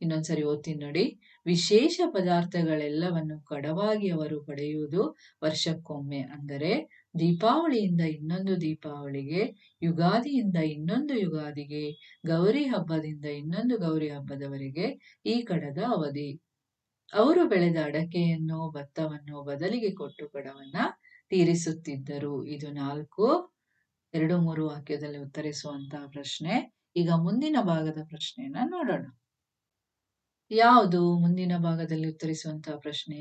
Speaker 1: ಇನ್ನೊಂದ್ಸರಿ ಓದ್ತೀನಿ ನೋಡಿ. ವಿಶೇಷ ಪದಾರ್ಥಗಳೆಲ್ಲವನ್ನು ಕಡವಾಗಿ ಅವರು ಪಡೆಯುವುದು ವರ್ಷಕ್ಕೊಮ್ಮೆ. ಅಂದರೆ ದೀಪಾವಳಿಯಿಂದ ಇನ್ನೊಂದು ದೀಪಾವಳಿಗೆ, ಯುಗಾದಿಯಿಂದ ಇನ್ನೊಂದು ಯುಗಾದಿಗೆ, ಗೌರಿ ಹಬ್ಬದಿಂದ ಇನ್ನೊಂದು ಗೌರಿ ಹಬ್ಬದವರೆಗೆ ಈ ಕಡದ ಅವಧಿ. ಅವರು ಬೆಳೆದ ಅಡಕೆಯನ್ನು, ಭತ್ತವನ್ನು ಬದಲಿಗೆ ಕೊಟ್ಟು ಕಡವನ್ನ ತೀರಿಸುತ್ತಿದ್ದರು. ಇದು ನಾಲ್ಕು ಎರಡು ಮೂರು ವಾಕ್ಯದಲ್ಲಿ ಉತ್ತರಿಸುವಂತಹ ಪ್ರಶ್ನೆ. ಈಗ ಮುಂದಿನ ಭಾಗದ ಪ್ರಶ್ನೆಯನ್ನ ನೋಡೋಣ. ಯಾವುದು ಮುಂದಿನ ಭಾಗದಲ್ಲಿ ಉತ್ತರಿಸುವಂತಹ ಪ್ರಶ್ನೆ?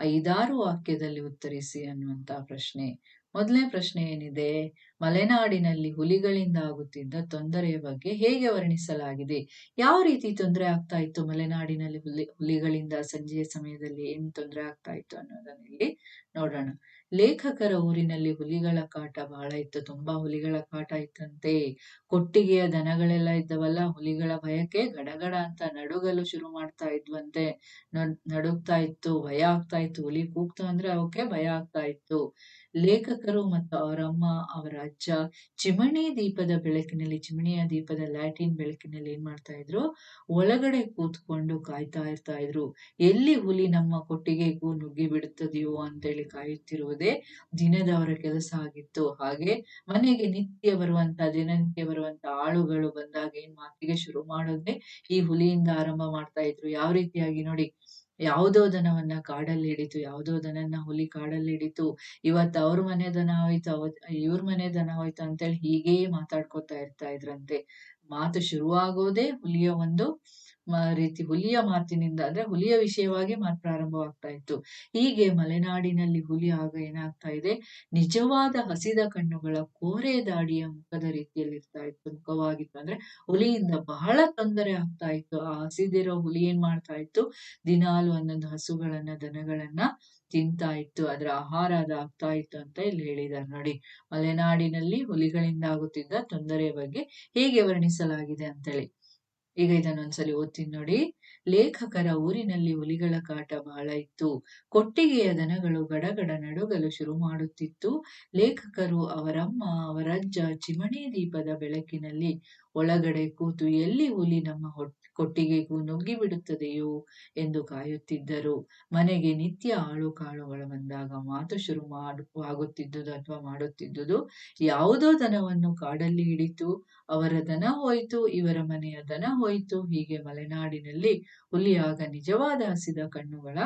Speaker 1: ಐದಾರು ವಾಕ್ಯದಲ್ಲಿ ಉತ್ತರಿಸಿ ಅನ್ನುವಂತಹ ಪ್ರಶ್ನೆ. ಮೊದಲನೇ ಪ್ರಶ್ನೆ ಏನಿದೆ? ಮಲೆನಾಡಿನಲ್ಲಿ ಹುಲಿಗಳಿಂದ ಆಗುತ್ತಿದ್ದ ತೊಂದರೆಯ ಬಗ್ಗೆ ಹೇಗೆ ವರ್ಣಿಸಲಾಗಿದೆ? ಯಾವ ರೀತಿ ತೊಂದರೆ ಆಗ್ತಾ ಇತ್ತು? ಮಲೆನಾಡಿನಲ್ಲಿ ಹುಲಿ, ಹುಲಿಗಳಿಂದ ಸಂಜೆಯ ಸಮಯದಲ್ಲಿ ಏನ್ ತೊಂದರೆ ಆಗ್ತಾ ಇತ್ತು ಅನ್ನೋದನ್ನ ಇಲ್ಲಿ ನೋಡೋಣ. ಲೇಖಕರ ಊರಿನಲ್ಲಿ ಹುಲಿಗಳ ಕಾಟ ಬಹಳ ಇತ್ತು. ತುಂಬಾ ಹುಲಿಗಳ ಕಾಟ ಇತ್ತಂತೆ. ಕೊಟ್ಟಿಗೆಯ ದನಗಳೆಲ್ಲ ಇದ್ದವಲ್ಲ, ಹುಲಿಗಳ ಭಯಕ್ಕೆ ಗಡಗಡ ಅಂತ ನಡುಗಲು ಶುರು ಮಾಡ್ತಾ ಇದ್ವಂತೆ. ನಡ್- ನಡುಗ್ತಾ ಇತ್ತು, ಭಯ ಆಗ್ತಾ ಇತ್ತು. ಹುಲಿ ಕೂಗ್ತು ಅಂದ್ರೆ ಅವಕ್ಕೆ ಭಯ ಆಗ್ತಾ ಇತ್ತು. ಲೇಖಕರು ಮತ್ತು ಅವರಮ್ಮ ಅವರ ಅಜ್ಜ ಚಿಮಣಿ ದೀಪದ ಬೆಳಕಿನಲ್ಲಿ ಚಿಮಣಿಯ ದೀಪದ ಲ್ಯಾಟಿನ್ ಬೆಳಕಿನಲ್ಲಿ ಏನ್ ಮಾಡ್ತಾ ಇದ್ರು? ಒಳಗಡೆ ಕೂತ್ಕೊಂಡು ಕಾಯ್ತಾ ಇರ್ತಾ ಇದ್ರು. ಎಲ್ಲಿ ಹುಲಿ ನಮ್ಮ ಕೊಟ್ಟಿಗೆಗೂ ನುಗ್ಗಿ ಬಿಡುತ್ತದೆಯೋ ಅಂತೇಳಿ ಕಾಯುತ್ತಿರುವುದೇ ದಿನದವರ ಕೆಲಸ ಆಗಿತ್ತು. ಹಾಗೆ ಮನೆಗೆ ನಿತ್ಯ ಬರುವಂತ, ದಿನನಿತ್ಯ ಬರುವಂತ ಆಳುಗಳು ಬಂದಾಗ ಏನ್ ಮಾತಿಗೆ ಶುರು ಮಾಡೋದೇ ಈ ಹುಲಿಯಿಂದ ಆರಂಭ ಮಾಡ್ತಾ ಇದ್ರು. ಯಾವ ರೀತಿಯಾಗಿ ನೋಡಿ? ಯಾವುದೋ ದನವನ್ನ ಕಾಡಲ್ಲಿ ಹಿಡಿತು, ಯಾವುದೋ ದನನ್ನ ಹುಲಿ ಕಾಡಲ್ಲಿ ಹಿಡಿತು, ಇವತ್ತು ಅವ್ರ ಮನೆ ದನ ಹೋಯ್ತು, ಅವತ್, ಇವ್ರ ಮನೆ ದನ ಹೋಯ್ತು ಅಂತೇಳಿ ಹೀಗೇ ಮಾತಾಡ್ಕೊತಾ ಇರ್ತಾ ಇದ್ರಂತೆ. ಮಾತು ಶುರುವಾಗೋದೇ ಹುಲಿಯ ಒಂದು ರೀತಿ ಹುಲಿಯ ಮಾತಿನಿಂದ ಅಂದ್ರೆ ಹುಲಿಯ ವಿಷಯವಾಗಿ ಮಾತು ಪ್ರಾರಂಭವಾಗ್ತಾ ಇತ್ತು. ಹೀಗೆ ಮಲೆನಾಡಿನಲ್ಲಿ ಹುಲಿ ಆಗ ಏನಾಗ್ತಾ ಇದೆ? ನಿಜವಾದ ಹಸಿದ ಕಣ್ಣುಗಳ ಕೋರೆ ದಾಡಿಯ ಮುಖದ ರೀತಿಯಲ್ಲಿ ಇರ್ತಾ ಇತ್ತು. ಮುಖವಾಗಿತ್ತು ಅಂದ್ರೆ ಹುಲಿಯಿಂದ ಬಹಳ ತೊಂದರೆ ಆಗ್ತಾ ಇತ್ತು. ಆ ಹಸಿದಿರೋ ಹುಲಿ ಏನ್ ಮಾಡ್ತಾ ಇತ್ತು? ದಿನಾಲು ಒಂದೊಂದು ಹಸುಗಳನ್ನ, ದನಗಳನ್ನ ತಿಂತಾ ಇತ್ತು. ಅದರ ಆಹಾರ ಅದಾಗ್ತಾ ಇತ್ತು ಅಂತ ಇಲ್ಲಿ ಹೇಳಿದ್ದಾರೆ ನೋಡಿ. ಮಲೆನಾಡಿನಲ್ಲಿ ಹುಲಿಗಳಿಂದ ಆಗುತ್ತಿದ್ದ ತೊಂದರೆಯ ಬಗ್ಗೆ ಹೇಗೆ ವರ್ಣಿಸಲಾಗಿದೆ ಅಂತೇಳಿ. ಈಗ ಇದನ್ನೊಂದ್ಸಲಿ ಓದ್ತೀನಿ ನೋಡಿ. ಲೇಖಕರ ಊರಿನಲ್ಲಿ ಹುಲಿಗಳ ಕಾಟ ಬಹಳ ಇತ್ತು. ಕೊಟ್ಟಿಗೆಯ ದನಗಳು ಗಡಗಡ ನಡುಗಲು ಶುರು ಮಾಡುತ್ತಿತ್ತು. ಲೇಖಕರು ಅವರಮ್ಮ, ಅವರಜ್ಜ ಚಿಮಣಿ ದೀಪದ ಬೆಳಕಿನಲ್ಲಿ ಒಳಗಡೆ ಕೂತು ಎಲ್ಲಿ ಹುಲಿ ನಮ್ಮ ಹೊಟ್- ಕೊಟ್ಟಿಗೆಗೂ ನುಗ್ಗಿ ಬಿಡುತ್ತದೆಯೋ ಎಂದು ಕಾಯುತ್ತಿದ್ದರು. ಮನೆಗೆ ನಿತ್ಯ ಆಳು ಕಾಳುಗಳು ಬಂದಾಗ ಮಾತು ಶುರು ಮಾಡು, ಆಗುತ್ತಿದ್ದುದು ಅಥವಾ ಮಾಡುತ್ತಿದ್ದುದು ಯಾವುದೋ ದನವನ್ನು ಕಾಡಲ್ಲಿ ಹಿಡಿತು, ಅವರ ದನ ಹೋಯ್ತು, ಇವರ ಮನೆಯ ದನ ಹೋಯ್ತು. ಹೀಗೆ ಮಲೆನಾಡಿನಲ್ಲಿ ಹುಲಿಯಾಗ ನಿಜವಾದ ಹಸಿದ ಕಣ್ಣುಗಳ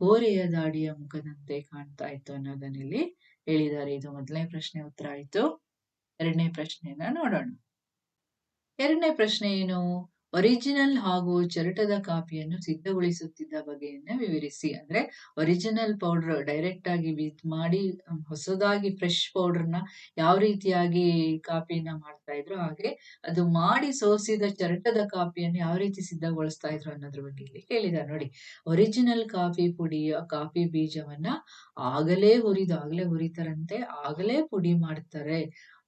Speaker 1: ಕೋರೆಯ ದಾಡಿಯ ಮುಖದಂತೆ ಕಾಣ್ತಾ ಇತ್ತು ಅನ್ನೋದನ್ನಿಲ್ಲಿ ಹೇಳಿದ್ದಾರೆ. ಇದು ಮೊದಲನೇ ಪ್ರಶ್ನೆ ಉತ್ತರ ಆಯ್ತು. ಎರಡನೇ ಪ್ರಶ್ನೆಯನ್ನ ನೋಡೋಣ. ಎರಡನೇ ಪ್ರಶ್ನೆ ಏನು? ಒರಿಜಿನಲ್ ಹಾಗೂ ಚರಟದ ಕಾಪಿಯನ್ನು ಸಿದ್ಧಗೊಳಿಸುತ್ತಿದ್ದ ಬಗೆಯನ್ನ ವಿವರಿಸಿ. ಅಂದ್ರೆ ಒರಿಜಿನಲ್ ಪೌಡರ್ ಡೈರೆಕ್ಟ್ ಆಗಿ ಮಾಡಿ ಹೊಸದಾಗಿ ಫ್ರೆಶ್ ಪೌಡರ್ನ ಯಾವ ರೀತಿಯಾಗಿ ಕಾಪಿನ ಮಾಡ್ತಾ ಇದ್ರು ಹಾಗೆ ಅದು ಮಾಡಿ ಸೋಸಿದ ಚರಟದ ಕಾಪಿಯನ್ನು ಯಾವ ರೀತಿ ಸಿದ್ಧಗೊಳಿಸ್ತಾ ಇದ್ರು ಅನ್ನೋದ್ರ ಬಗ್ಗೆ ಇಲ್ಲಿ ಹೇಳಿದ್ದಾರೆ ನೋಡಿ. ಒರಿಜಿನಲ್ ಕಾಫಿ ಪುಡಿಯ ಕಾಫಿ ಬೀಜವನ್ನ ಆಗಲೇ ಹುರಿದು, ಆಗಲೇ ಹುರಿತಾರಂತೆ, ಆಗಲೇ ಪುಡಿ ಮಾಡ್ತಾರೆ.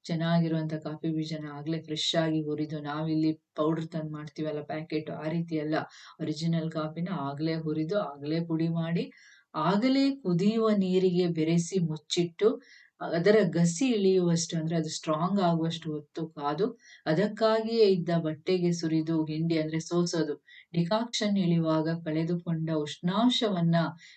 Speaker 1: ಚೆನ್ನಾಗಿರುವಂತ ಕಾಫಿ ಬೀಜನ ಆಗ್ಲೇ ಫ್ರೆಶ್ ಆಗಿ ಹುರಿದು ನಾವಿಲ್ಲಿ ಪೌಡರ್ ತಂದು ಮಾಡ್ತೀವಲ್ಲ ಪ್ಯಾಕೆಟ್ ಆ ರೀತಿ ಅಲ್ಲ ಒರಿಜಿನಲ್ ಕಾಫಿನ ಆಗ್ಲೇ ಹುರಿದು ಆಗ್ಲೇ ಪುಡಿ ಮಾಡಿ ಆಗಲೇ ಕುದಿಯುವ ನೀರಿಗೆ ಬೆರೆಸಿ ಮುಚ್ಚಿಟ್ಟು ಅದರ ಗಸಿ ಇಳಿಯುವಷ್ಟು ಅಂದ್ರೆ ಅದು ಸ್ಟ್ರಾಂಗ್ ಆಗುವಷ್ಟು ಹೊತ್ತು ಕಾದು ಅದಕ್ಕಾಗಿಯೇ ಇದ್ದ ಬಟ್ಟೆಗೆ ಸುರಿದು ಹಿಂಡಿ ಅಂದ್ರೆ ಸೋಸೋದು. ಡಿಕಾಕ್ಷನ್ ಇಳಿಯುವಾಗ ಕಳೆದುಕೊಂಡ ಉಷ್ಣಾಂಶವನ್ನ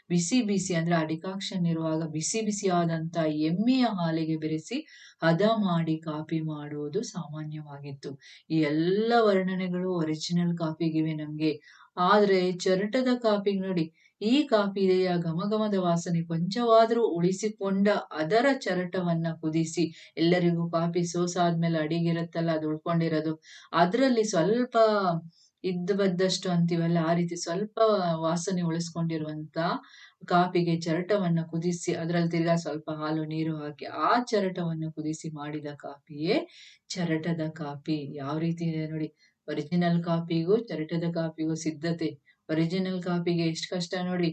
Speaker 1: ಬಿಸಿ ಬಿಸಿ ಅಂದ್ರೆ ಆ ಡಿಕಾಕ್ಷನ್ ಇರುವಾಗ ಬಿಸಿ ಬಿಸಿಯಾದಂತ ಎಮ್ಮೆಯ ಹಾಲಿಗೆ ಬೆರೆಸಿ ಹದ ಮಾಡಿ ಕಾಪಿ ಮಾಡುವುದು ಸಾಮಾನ್ಯವಾಗಿತ್ತು. ಈ ಎಲ್ಲ ವರ್ಣನೆಗಳು ಒರಿಜಿನಲ್ ಕಾಫಿಗಿವೆ ನಮ್ಗೆ. ಆದ್ರೆ ಚರಟದ ಕಾಫಿ ನೋಡಿ, ಈ ಕಾಫಿಯ ಘಮಘಮದ ವಾಸನೆ ಕೊಂಚವಾದ್ರೂ ಉಳಿಸಿಕೊಂಡ ಅದರ ಚರಟವನ್ನ ಕುದಿಸಿ, ಎಲ್ಲರಿಗೂ ಕಾಫಿ ಸೋಸಾದ್ಮೇಲೆ ಅಡಿಗಿರುತ್ತಲ್ಲ, ಅದು ಉಳ್ಕೊಂಡಿರೋದು. ಅದರಲ್ಲಿ ಸ್ವಲ್ಪ ಇದ್ದ ಬದ್ದಷ್ಟು ಅಂತೀವಲ್ಲ, ಆ ರೀತಿ ಸ್ವಲ್ಪ ವಾಸನೆ ಉಳಿಸ್ಕೊಂಡಿರುವಂತ ಕಾಫಿಗೆ ಚರಟವನ್ನ ಕುದಿಸಿ, ಅದರಲ್ಲಿ ತಿರ್ಗಾ ಸ್ವಲ್ಪ ಹಾಲು, ನೀರು ಹಾಕಿ ಆ ಚರಟವನ್ನು ಕುದಿಸಿ ಮಾಡಿದ ಕಾಫಿಯೇ ಚರಟದ ಕಾಪಿ ಯಾವ ರೀತಿ ಇದೆ ನೋಡಿ ಒರಿಜಿನಲ್ ಕಾಫಿಗೂ ಚರಟದ ಕಾಫಿಗೂ ಸಿದ್ಧತೆ. ಒರಿಜಿನಲ್ ಕಾಫಿಗೆ ಎಷ್ಟು ಕಷ್ಟ ನೋಡಿ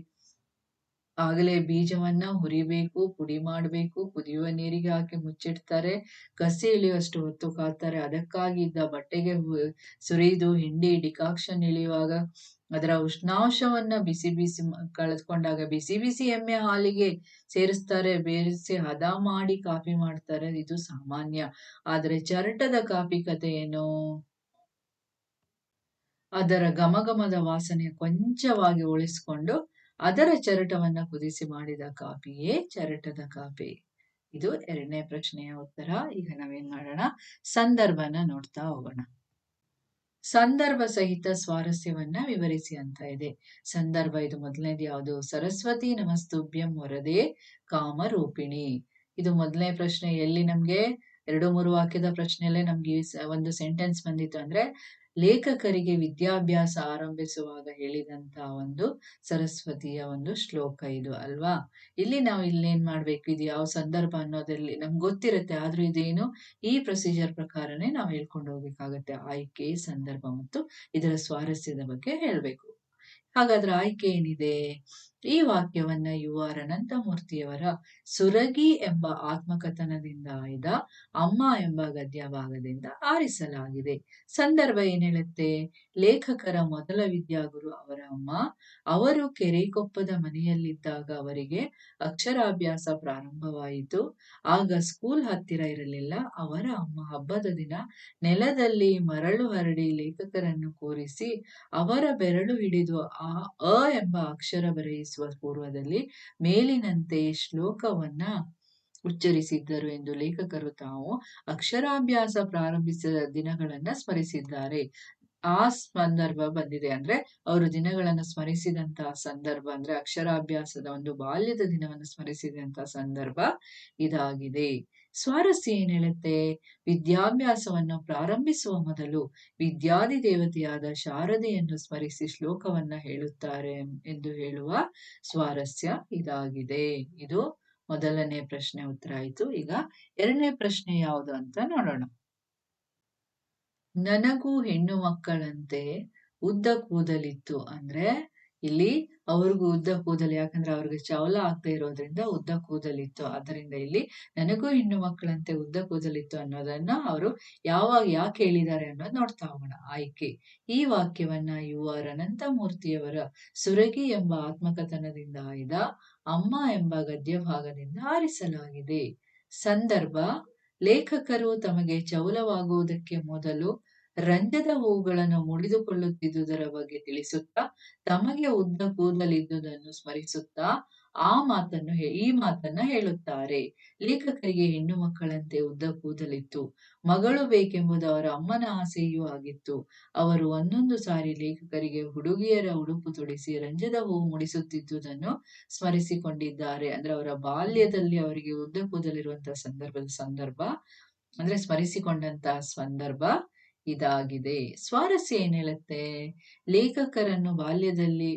Speaker 1: ಆಗಲೇ ಬೀಜವನ್ನ ಹುರಿಬೇಕು, ಪುಡಿ ಮಾಡಬೇಕು, ಕುದಿಯುವ ನೀರಿಗೆ ಹಾಕಿ ಮುಚ್ಚಿಡ್ತಾರೆ. ಕಸಿ ಇಳಿಯುವಷ್ಟು ಹೊತ್ತು ಕಾತಾರೆ ಅದಕ್ಕಾಗಿ ಇದ್ದ ಬಟ್ಟೆಗೆ ಸುರಿದು ಹಿಂಡಿ ಡಿಕಾಕ್ಷನ್ ಇಳಿಯುವಾಗ ಅದರ ಉಷ್ಣಾಂಶವನ್ನ ಬಿಸಿ ಬಿಸಿ ಕಳೆದ್ಕೊಂಡಾಗ ಬಿಸಿ ಬಿಸಿ ಎಮ್ಮೆ ಹಾಲಿಗೆ ಸೇರಿಸ್ತಾರೆ. ಬೇರಿಸಿ ಹದ ಮಾಡಿ ಕಾಫಿ ಮಾಡ್ತಾರೆ. ಇದು ಸಾಮಾನ್ಯ. ಆದ್ರೆ ಚರಟದ ಕಾಫಿ ಕಥೆ ಏನು? ಅದರ ಘಮಘಮದ ವಾಸನೆ ಕೊಂಚವಾಗಿ ಉಳಿಸಿಕೊಂಡು ಅದರ ಚರಟವನ್ನ ಕುದಿಸಿ ಮಾಡಿದ ಕಾಪಿಯೇ ಚರಟದ ಕಾಪಿ. ಇದು ಎರಡನೇ ಪ್ರಶ್ನೆಯ ಉತ್ತರ. ಈಗ ನಾವೇನ್ ಮಾಡೋಣ? ಸಂದರ್ಭನ ನೋಡ್ತಾ ಹೋಗೋಣ. ಸಂದರ್ಭ ಸಹಿತ ಸ್ವಾರಸ್ಯವನ್ನ ವಿವರಿಸಿ ಅಂತ ಇದೆ. ಸಂದರ್ಭ ಇದು ಮೊದಲನೇದು ಯಾವುದು? ಸರಸ್ವತಿ ನಮಸ್ತುಭ್ಯಂ ವರದೆ ಕಾಮರೂಪಿಣಿ. ಇದು ಮೊದಲನೇ ಪ್ರಶ್ನೆ. ಎಲ್ಲಿ ನಮ್ಗೆ? ಎರಡು ಮೂರು ವಾಕ್ಯದ ಪ್ರಶ್ನೆಯಲ್ಲೇ ನಮ್ಗೆ ಒಂದು ಸೆಂಟೆನ್ಸ್ ಬಂದಿತ್ತು ಅಂದ್ರೆ ಲೇಖಕರಿಗೆ ವಿದ್ಯಾಭ್ಯಾಸ ಆರಂಭಿಸುವಾಗ ಹೇಳಿದಂತ ಒಂದು ಸರಸ್ವತಿಯ ಒಂದು ಶ್ಲೋಕ ಇದು ಅಲ್ವಾ? ಇಲ್ಲಿ ನಾವು ಇಲ್ಲೇನ್ ಮಾಡ್ಬೇಕು? ಇದು ಯಾವ ಸಂದರ್ಭ ಅನ್ನೋದ್ರಲ್ಲಿ ನಮ್ಗೆ ಗೊತ್ತಿರುತ್ತೆ, ಆದ್ರೂ ಇದೇನು ಈ ಪ್ರೊಸೀಜರ್ ಪ್ರಕಾರನೇ ನಾವು ಹೇಳ್ಕೊಂಡು ಹೋಗ್ಬೇಕಾಗತ್ತೆ. ಆಯ್ಕೆ, ಸಂದರ್ಭ ಮತ್ತು ಇದರ ಸ್ವಾರಸ್ಯದ ಬಗ್ಗೆ ಹೇಳ್ಬೇಕು. ಹಾಗಾದ್ರೆ ಆಯ್ಕೆ ಏನಿದೆ? ಈ ವಾಕ್ಯವನ್ನ ಯು ಆರ್ ಅನಂತಮೂರ್ತಿಯವರ ಸುರಗಿ ಎಂಬ ಆತ್ಮಕಥನದಿಂದ ಆಯ್ದ ಅಮ್ಮ ಎಂಬ ಗದ್ಯ ಭಾಗದಿಂದ ಆರಿಸಲಾಗಿದೆ. ಸಂದರ್ಭ ಏನ್ ಹೇಳುತ್ತೆ ಲೇಖಕರ ಮೊದಲ ವಿದ್ಯಾಗುರು ಅವರ ಅಮ್ಮ. ಅವರು ಕೆರೆಕೊಪ್ಪದ ಮನೆಯಲ್ಲಿದ್ದಾಗ ಅವರಿಗೆ ಅಕ್ಷರಾಭ್ಯಾಸ ಪ್ರಾರಂಭವಾಯಿತು. ಆಗ ಸ್ಕೂಲ್ ಹತ್ತಿರ ಇರಲಿಲ್ಲ. ಅವರ ಅಮ್ಮ ಹಬ್ಬದ ದಿನ ನೆಲದಲ್ಲಿ ಮರಳು ಹರಡಿ ಲೇಖಕರನ್ನು ಕೂರಿಸಿ ಅವರ ಬೆರಳು ಹಿಡಿದು ಆ, ಅ ಎಂಬ ಅಕ್ಷರ ಬರೆಯಿಸುವ ಪೂರ್ವದಲ್ಲಿ ಮೇಲಿನಂತೆ ಶ್ಲೋಕವನ್ನ ಉಚ್ಚರಿಸಿದ್ದರು ಎಂದು ಲೇಖಕರು ತಾವು ಅಕ್ಷರಾಭ್ಯಾಸ ಪ್ರಾರಂಭಿಸಿದ ದಿನಗಳನ್ನ ಸ್ಮರಿಸಿದ್ದಾರೆ. ಆ ಸಂದರ್ಭ ಬಂದಿದೆ ಅಂದ್ರೆ ಅವರು ದಿನಗಳನ್ನು ಸ್ಮರಿಸಿದಂತಹ ಸಂದರ್ಭ ಅಂದ್ರೆ ಅಕ್ಷರಾಭ್ಯಾಸದ ಒಂದು ಬಾಲ್ಯದ ದಿನವನ್ನು ಸ್ಮರಿಸಿದಂತಹ ಸಂದರ್ಭ ಇದಾಗಿದೆ. ಸ್ವಾರಸ್ಯ ಏನ್ ಹೇಳುತ್ತೆ ವಿದ್ಯಾಭ್ಯಾಸವನ್ನು ಪ್ರಾರಂಭಿಸುವ ಮೊದಲು ವಿದ್ಯಾದಿ ದೇವತೆಯಾದ ಶಾರದೆಯನ್ನು ಸ್ಮರಿಸಿ ಶ್ಲೋಕವನ್ನ ಹೇಳುತ್ತಾರೆ ಎಂದು ಹೇಳುವ ಸ್ವಾರಸ್ಯ ಇದಾಗಿದೆ. ಇದು ಮೊದಲನೇ ಪ್ರಶ್ನೆ ಉತ್ತರ ಆಯ್ತು. ಈಗ ಎರಡನೇ ಪ್ರಶ್ನೆ ಯಾವುದು ಅಂತ ನೋಡೋಣ. ನನಗೂ ಹೆಣ್ಣು ಮಕ್ಕಳಂತೆ ಉದ್ದ ಕೂದಲಿತ್ತು ಅಂದ್ರೆ ಇಲ್ಲಿ ಅವ್ರಿಗೂ ಉದ್ದ ಕೂದಲು, ಯಾಕಂದ್ರೆ ಅವ್ರಿಗೆ ಚೌಲ ಆಗ್ತಾ ಇರೋದ್ರಿಂದ ಉದ್ದ ಕೂದಲಿತ್ತು. ಅದರಿಂದ ಇಲ್ಲಿ ನನಗೂ ಹೆಣ್ಣು ಮಕ್ಕಳಂತೆ ಉದ್ದ ಕೂದಲಿತ್ತು ಅನ್ನೋದನ್ನ ಅವರು ಯಾವಾಗ ಯಾಕೆ ಹೇಳಿದ್ದಾರೆ ಅನ್ನೋದು ನೋಡ್ತಾ ಹೋಗೋಣ. ಆಯ್ಕೆ. ಈ ವಾಕ್ಯವನ್ನ ಯು ಆರ್ ಅನಂತಮೂರ್ತಿಯವರ ಸುರಗಿ ಎಂಬ ಆತ್ಮಕಥನದಿಂದ ಆಯ್ದ ಅಮ್ಮ ಎಂಬ ಗದ್ಯ ಭಾಗದಿಂದ ಆರಿಸಲಾಗಿದೆ ಸಂದರ್ಭ. ಲೇಖಕರು ತಮಗೆ ಚೌಲವಾಗುವುದಕ್ಕೆ ಮೊದಲು ರಂಜದ ಹೂಗಳನ್ನು ಮುಡಿದುಕೊಳ್ಳುತ್ತಿದ್ದುದರ ಬಗ್ಗೆ ತಿಳಿಸುತ್ತಾ, ತಮಗೆ ಉದ್ದ ಕೂದಲಿದ್ದುದನ್ನು ಸ್ಮರಿಸುತ್ತಾ, ಆ ಮಾತನ್ನು ಈ ಮಾತನ್ನ ಹೇಳುತ್ತಾರೆ. ಲೇಖಕರಿಗೆ ಹೆಣ್ಣು ಮಕ್ಕಳಂತೆ ಉದ್ದ ಕೂದಲಿತ್ತು. ಮಗಳು ಬೇಕೆಂಬುದು ಅವರ ಅಮ್ಮನ ಆಸೆಯೂ ಆಗಿತ್ತು. ಅವರು ಒಂದೊಂದು ಸಾರಿ ಲೇಖಕರಿಗೆ ಹುಡುಗಿಯರ ಉಡುಪು ತೊಡಿಸಿ ರಂಜದ ಹೂವು ಮುಡಿಸುತ್ತಿದ್ದುದನ್ನು ಸ್ಮರಿಸಿಕೊಂಡಿದ್ದಾರೆ. ಅಂದ್ರೆ ಅವರ ಬಾಲ್ಯದಲ್ಲಿ ಅವರಿಗೆ ಉದ್ದ ಕೂದಲಿರುವಂತಹ ಸಂದರ್ಭದ ಸಂದರ್ಭ, ಅಂದ್ರೆ ಸ್ಮರಿಸಿಕೊಂಡಂತಹ ಸಂದರ್ಭ ಇದಾಗಿದೆ. ಸ್ವಾರಸ್ಯ ಏನ್ ಹೇಳುತ್ತೆ ಲೇಖಕರನ್ನು ಬಾಲ್ಯದಲ್ಲಿ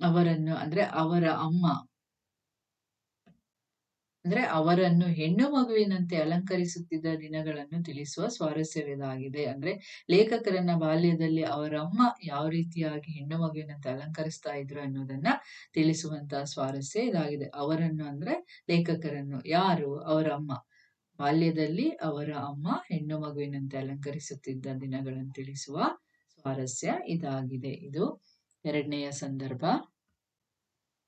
Speaker 1: ಅವರನ್ನು, ಅಂದ್ರೆ ಅವರ ಅಮ್ಮ, ಅಂದ್ರೆ ಅವರನ್ನು ಹೆಣ್ಣು ಮಗುವಿನಂತೆ ಅಲಂಕರಿಸುತ್ತಿದ್ದ ದಿನಗಳನ್ನು ತಿಳಿಸುವ ಸ್ವಾರಸ್ಯವಿದಾಗಿದೆ. ಅಂದ್ರೆ ಲೇಖಕರನ್ನ ಬಾಲ್ಯದಲ್ಲಿ ಅವರ ಅಮ್ಮ ಯಾವ ರೀತಿಯಾಗಿ ಹೆಣ್ಣು ಮಗುವಿನಂತೆ ಅಲಂಕರಿಸ್ತಾ ಇದ್ರು ಅನ್ನೋದನ್ನ ತಿಳಿಸುವಂತಹ ಸ್ವಾರಸ್ಯ ಇದಾಗಿದೆ. ಅವರನ್ನು ಅಂದ್ರೆ ಲೇಖಕರನ್ನು, ಯಾರು? ಅವರ ಅಮ್ಮ. ಬಾಲ್ಯದಲ್ಲಿ ಅವರ ಅಮ್ಮ, ಹೆಣ್ಣು ಮಗುವಿನಂತೆ ಅಲಂಕರಿಸುತ್ತಿದ್ದ ದಿನಗಳನ್ನು ತಿಳಿಸುವ ಸ್ವಾರಸ್ಯ ಇದಾಗಿದೆ. ಇದು ಎರಡನೆಯ ಸಂದರ್ಭ.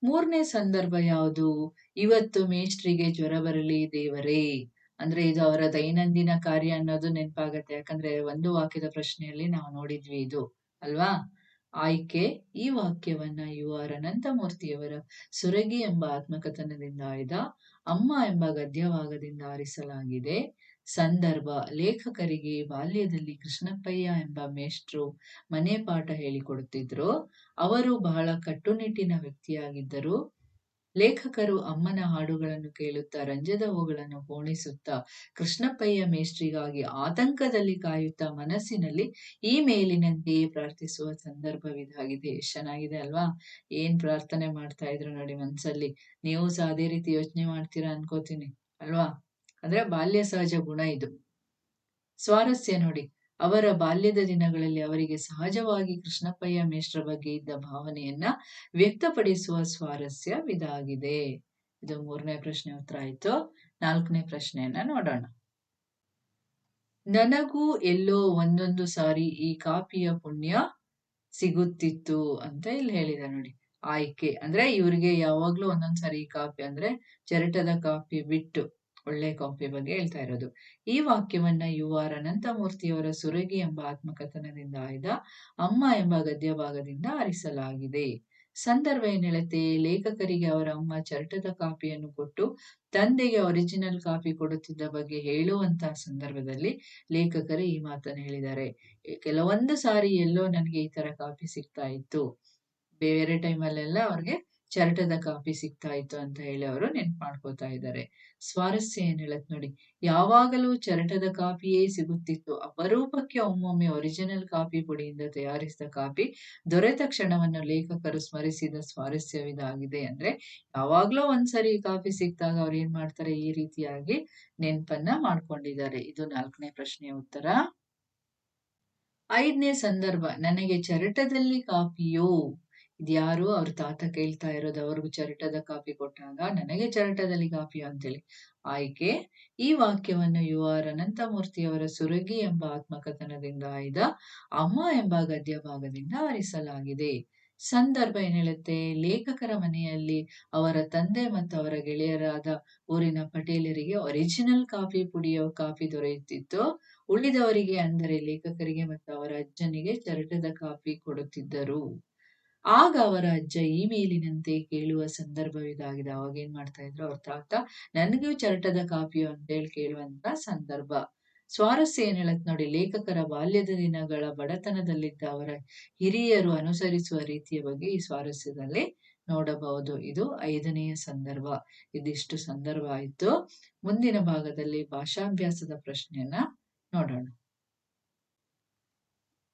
Speaker 1: ಮೂರನೇ ಸಂದರ್ಭ ಯಾವುದು? ಇವತ್ತು ಮೇಷ್ಟ್ರಿಗೆ ಜ್ವರ ಬರಲಿ ದೇವರೇ. ಅಂದ್ರೆ ಇದು ಅವರ ದೈನಂದಿನ ಕಾರ್ಯ ಅನ್ನೋದು ನೆನಪಾಗತ್ತೆ. ಯಾಕಂದ್ರೆ ಒಂದು ವಾಕ್ಯದ ಪ್ರಶ್ನೆಯಲ್ಲಿ ನಾವು ನೋಡಿದ್ವಿ ಇದು. ಅಲ್ವಾ? ಆಯ್ಕೆ ಈ ವಾಕ್ಯವನ್ನ ಯು ಆರ್ ಅನಂತಮೂರ್ತಿಯವರ ಸುರಗಿ ಎಂಬ ಆತ್ಮಕಥನದಿಂದ ಆಯ್ದ, ಅಮ್ಮ ಎಂಬ ಗದ್ಯವಾಗದಿಂದ ಆರಿಸಲಾಗಿದೆ. ಸಂದರ್ಭ, ಲೇಖಕರಿಗೆ ಬಾಲ್ಯದಲ್ಲಿ ಕೃಷ್ಣಪ್ಪಯ್ಯ ಎಂಬ ಮೇಷ್ಟ್ರು ಮನೆ ಪಾಠ ಹೇಳಿಕೊಡುತ್ತಿದ್ರು. ಅವರು ಬಹಳ ಕಟ್ಟುನಿಟ್ಟಿನ ವ್ಯಕ್ತಿಯಾಗಿದ್ದರು. ಲೇಖಕರು ಅಮ್ಮನ ಹಾಡುಗಳನ್ನು ಕೇಳುತ್ತಾ ರಂಜದ ಹೂಗಳನ್ನು ಪೋಣಿಸುತ್ತಾ ಕೃಷ್ಣಪ್ಪಯ್ಯ ಮೇಷ್ಟ್ರಿಗಾಗಿ ಆತಂಕದಲ್ಲಿ ಕಾಯುತ್ತಾ ಮನಸ್ಸಿನಲ್ಲಿ ಈ ಮೇಲಿನಂತೆಯೇ ಪ್ರಾರ್ಥಿಸುವ ಸಂದರ್ಭವಿದಾಗಿದೆ. ಎಷ್ಟ್ ಚೆನ್ನಾಗಿದೆ ಅಲ್ವಾ? ಏನ್ ಪ್ರಾರ್ಥನೆ ಮಾಡ್ತಾ ಇದ್ರು ನೋಡಿ ಮನ್ಸಲ್ಲಿ. ನೀವು ಸಹ ಅದೇ ರೀತಿ ಯೋಚನೆ ಮಾಡ್ತೀರಾ ಅನ್ಕೋತೀನಿ ಅಲ್ವಾ? ಅಂದ್ರೆ ಬಾಲ್ಯ ಸಹಜ ಗುಣ ಇದು. ಸ್ವಾರಸ್ಯ ನೋಡಿ. ಅವರ ಬಾಲ್ಯದ ದಿನಗಳಲ್ಲಿ ಅವರಿಗೆ ಸಹಜವಾಗಿ ಕೃಷ್ಣಪ್ಪಯ್ಯ ಮೇಷ್ಟ್ರ ಬಗ್ಗೆ ಇದ್ದ ಭಾವನೆಯನ್ನ ವ್ಯಕ್ತಪಡಿಸುವ ಸ್ವಾರಸ್ಯವಿದಾಗಿದೆ ಇದು ಮೂರನೇ ಪ್ರಶ್ನೆ ಉತ್ತರ ಆಯ್ತು. ನಾಲ್ಕನೇ ಪ್ರಶ್ನೆಯನ್ನ ನೋಡೋಣ. ನನಗೂ ಎಲ್ಲೋ ಒಂದೊಂದು ಸಾರಿ ಈ ಕಾಪಿಯ ಪುಣ್ಯ ಸಿಗುತ್ತಿತ್ತು ಅಂತ ಇಲ್ಲಿ ಹೇಳಿದ ನೋಡಿ. ಆಯ್ಕೆ ಅಂದ್ರೆ ಇವ್ರಿಗೆ ಯಾವಾಗ್ಲೂ ಒಂದೊಂದ್ಸರಿ ಈ ಕಾಪಿ ಅಂದ್ರೆ ಚರಟದ ಕಾಪಿ ಬಿಟ್ಟು ಒಳ್ಳೆ ಕಾಪಿ ಬಗ್ಗೆ ಹೇಳ್ತಾ ಇರೋದು. ಈ ವಾಕ್ಯವನ್ನ ಯು ಆರ್ ಅನಂತಮೂರ್ತಿಯವರ ಸುರಗಿ ಎಂಬ ಆತ್ಮಕಥನದಿಂದ ಆಯ್ದ ಅಮ್ಮ ಎಂಬ ಗದ್ಯ ಭಾಗದಿಂದ ಆರಿಸಲಾಗಿದೆ. ಸಂದರ್ಭ ಏನ್ ಲೇಖಕರಿಗೆ ಅವರ ಅಮ್ಮ ಚರಟದ ಕಾಪಿಯನ್ನು ಕೊಟ್ಟು ತಂದೆಗೆ ಒರಿಜಿನಲ್ ಕಾಪಿ ಕೊಡುತ್ತಿದ್ದ ಬಗ್ಗೆ ಹೇಳುವಂತಹ ಸಂದರ್ಭದಲ್ಲಿ ಲೇಖಕರು ಈ ಮಾತನ್ನು ಹೇಳಿದ್ದಾರೆ. ಕೆಲವೊಂದು ಸಾರಿ ಎಲ್ಲೋ ನನಗೆ ಈ ತರ ಕಾಪಿ ಸಿಗ್ತಾ ಇತ್ತು. ಬೇರೆ ಟೈಮಲ್ಲೆಲ್ಲ ಅವ್ರಿಗೆ ಚರಟದ ಕಾಪಿ ಸಿಗ್ತಾ ಇತ್ತು ಅಂತ ಹೇಳಿ ಅವರು ನೆನ್ಪು ಮಾಡ್ಕೋತಾ ಇದ್ದಾರೆ. ಸ್ವಾರಸ್ಯ ಏನ್ ಹೇಳತ್ ನೋಡಿ, ಯಾವಾಗಲೂ ಚರಟದ ಕಾಪಿಯೇ ಸಿಗುತ್ತಿತ್ತು. ಅಪರೂಪಕ್ಕೆ ಒಮ್ಮೊಮ್ಮೆ ಒರಿಜಿನಲ್ ಕಾಪಿ ಪುಡಿಯಿಂದ ತಯಾರಿಸಿದ ಕಾಪಿ ದೊರೆತ ಕ್ಷಣವನ್ನು ಲೇಖಕರು ಸ್ಮರಿಸಿದ ಸ್ವಾರಸ್ಯವಿದಾಗಿದೆ ಅಂದ್ರೆ, ಯಾವಾಗ್ಲೂ ಒಂದ್ಸರಿ ಕಾಪಿ ಸಿಕ್ತಾಗ ಅವ್ರು ಏನ್ ಮಾಡ್ತಾರೆ? ಈ ರೀತಿಯಾಗಿ ನೆನ್ಪನ್ನ ಮಾಡ್ಕೊಂಡಿದ್ದಾರೆ. ಇದು ನಾಲ್ಕನೇ ಪ್ರಶ್ನೆಯ ಉತ್ತರ. ಐದನೇ ಸಂದರ್ಭ, ನನಗೆ ಚರಟದಲ್ಲಿ ಕಾಪಿಯೋ ಇದ್ಯಾರು ಅವ್ರ ತಾತ ಕೇಳ್ತಾ ಇರೋದು ಅವ್ರಿಗೂ ಚರಟದ ಕಾಫಿ ಕೊಟ್ಟಾಗ ನನಗೆ ಚರಟದಲ್ಲಿ ಕಾಫಿ ಅಂತೇಳಿ. ಆಯ್ಕೆ, ಈ ವಾಕ್ಯವನ್ನು ಯು ಆರ್ ಅನಂತಮೂರ್ತಿಯವರ ಸುರಗಿ ಎಂಬ ಆತ್ಮಕಥನದಿಂದ ಆಯ್ದ ಅಮ್ಮ ಎಂಬ ಗದ್ಯ ಭಾಗದಿಂದ ಆರಿಸಲಾಗಿದೆ. ಸಂದರ್ಭ ಏನ್ ಲೇಖಕರ ಮನೆಯಲ್ಲಿ ಅವರ ತಂದೆ ಮತ್ತು ಅವರ ಗೆಳೆಯರಾದ ಊರಿನ ಪಟೇಲರಿಗೆ ಒರಿಜಿನಲ್ ಕಾಫಿ ಪುಡಿಯೋ ಕಾಫಿ ದೊರೆಯುತ್ತಿತ್ತು. ಉಳಿದವರಿಗೆ ಅಂದರೆ ಲೇಖಕರಿಗೆ ಮತ್ತು ಅವರ ಅಜ್ಜನಿಗೆ ಚರಟದ ಕಾಫಿ ಕೊಡುತ್ತಿದ್ದರು. ಆಗ ಅವರ ಅಜ್ಜ ಈ ಮೇಲಿನಂತೆ ಕೇಳುವ ಸಂದರ್ಭವಿದಾಗಿದೆ. ಅವಾಗ ಏನ್ ಮಾಡ್ತಾ ಇದ್ರು? ಅವ್ರ ತಾತ, ನನಗೂ ಚರಟದ ಕಾಫಿ ಅಂತ ಹೇಳಿ ಕೇಳುವಂತ ಸಂದರ್ಭ. ಸ್ವಾರಸ್ಯ ಏನ್ ಹೇಳತ್ ನೋಡಿ, ಲೇಖಕರ ಬಾಲ್ಯದ ದಿನಗಳ ಬಡತನದಲ್ಲಿದ್ದ ಅವರ ಹಿರಿಯರು ಅನುಸರಿಸುವ ರೀತಿಯ ಬಗ್ಗೆ ಈ ಸ್ವಾರಸ್ಯದಲ್ಲಿ ನೋಡಬಹುದು. ಇದು ಐದನೆಯ ಸಂದರ್ಭ. ಇದಿಷ್ಟು ಸಂದರ್ಭ ಆಯ್ತು. ಮುಂದಿನ ಭಾಗದಲ್ಲಿ ಭಾಷಾಭ್ಯಾಸದ ಪ್ರಶ್ನೆಯನ್ನ ನೋಡೋಣ.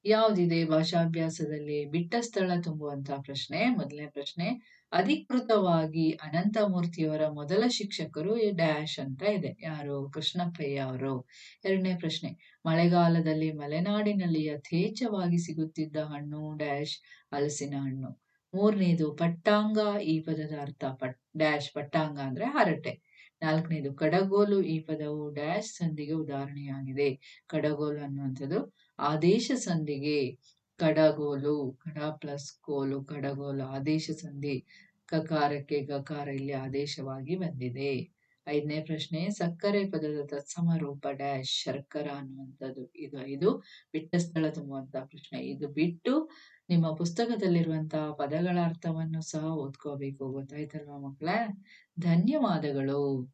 Speaker 1: ಯಾವುದಿದೆ ಭಾಷಾಭ್ಯಾಸದಲ್ಲಿ ಬಿಟ್ಟ ಸ್ಥಳ ತುಂಬುವಂತಹ ಪ್ರಶ್ನೆ. ಮೊದಲನೇ ಪ್ರಶ್ನೆ, ಅಧಿಕೃತವಾಗಿ ಅನಂತಮೂರ್ತಿಯವರ ಮೊದಲ ಶಿಕ್ಷಕರು ಡ್ಯಾಶ್ ಅಂತ ಇದೆ. ಯಾರು? ಕೃಷ್ಣಪ್ಪಯ್ಯ ಅವರು. ಎರಡನೇ ಪ್ರಶ್ನೆ, ಮಳೆಗಾಲದಲ್ಲಿ ಮಲೆನಾಡಿನಲ್ಲಿ ಯಥೇಚ್ಛವಾಗಿ ಸಿಗುತ್ತಿದ್ದ ಹಣ್ಣು ಡ್ಯಾಶ್, ಹಲಸಿನ ಹಣ್ಣು. ಮೂರನೇದು, ಪಟ್ಟಾಂಗ ಈ ಪದದ ಅರ್ಥ. ಪಟ್, ಡ್ಯಾಶ್, ಪಟ್ಟಾಂಗ ಅಂದ್ರೆ ಹರಟೆ. ನಾಲ್ಕನೇದು, ಕಡಗೋಲು ಈ ಪದವು ಡ್ಯಾಶ್ ಸಂಧಿಗೆ ಉದಾಹರಣೆಯಾಗಿದೆ. ಕಡಗೋಲು ಅನ್ನುವಂಥದ್ದು ಆದೇಶ ಸಂಧಿಗೆ ಕಡಗೋಲು, ಕಡ ಪ್ಲಸ್ ಕೋಲು, ಕಡಗೋಲು ಆದೇಶ ಸಂಧಿ, ಕಕಾರಕ್ಕೆ ಗಕಾರ ಇಲ್ಲಿ ಆದೇಶವಾಗಿ ಬಂದಿದೆ. ಐದನೇ ಪ್ರಶ್ನೆ, ಸಕ್ಕರೆ ಪದದ ತತ್ಸಮ ರೂಪ ಡ್ಯಾಶ್, ಶರ್ಕರ ಅನ್ನುವಂಥದ್ದು. ಇದು ಐದು ಬಿಟ್ಟ ಸ್ಥಳ ತುಂಬುವಂತಹ ಪ್ರಶ್ನೆ. ಇದು ಬಿಟ್ಟು ನಿಮ್ಮ ಪುಸ್ತಕದಲ್ಲಿರುವಂತಹ ಪದಗಳ ಅರ್ಥವನ್ನು ಸಹ ಓದ್ಕೋಬೇಕು. ಗೊತ್ತಾಯ್ತಲ್ವಾ ಮಕ್ಕಳೇ? ಧನ್ಯವಾದಗಳು.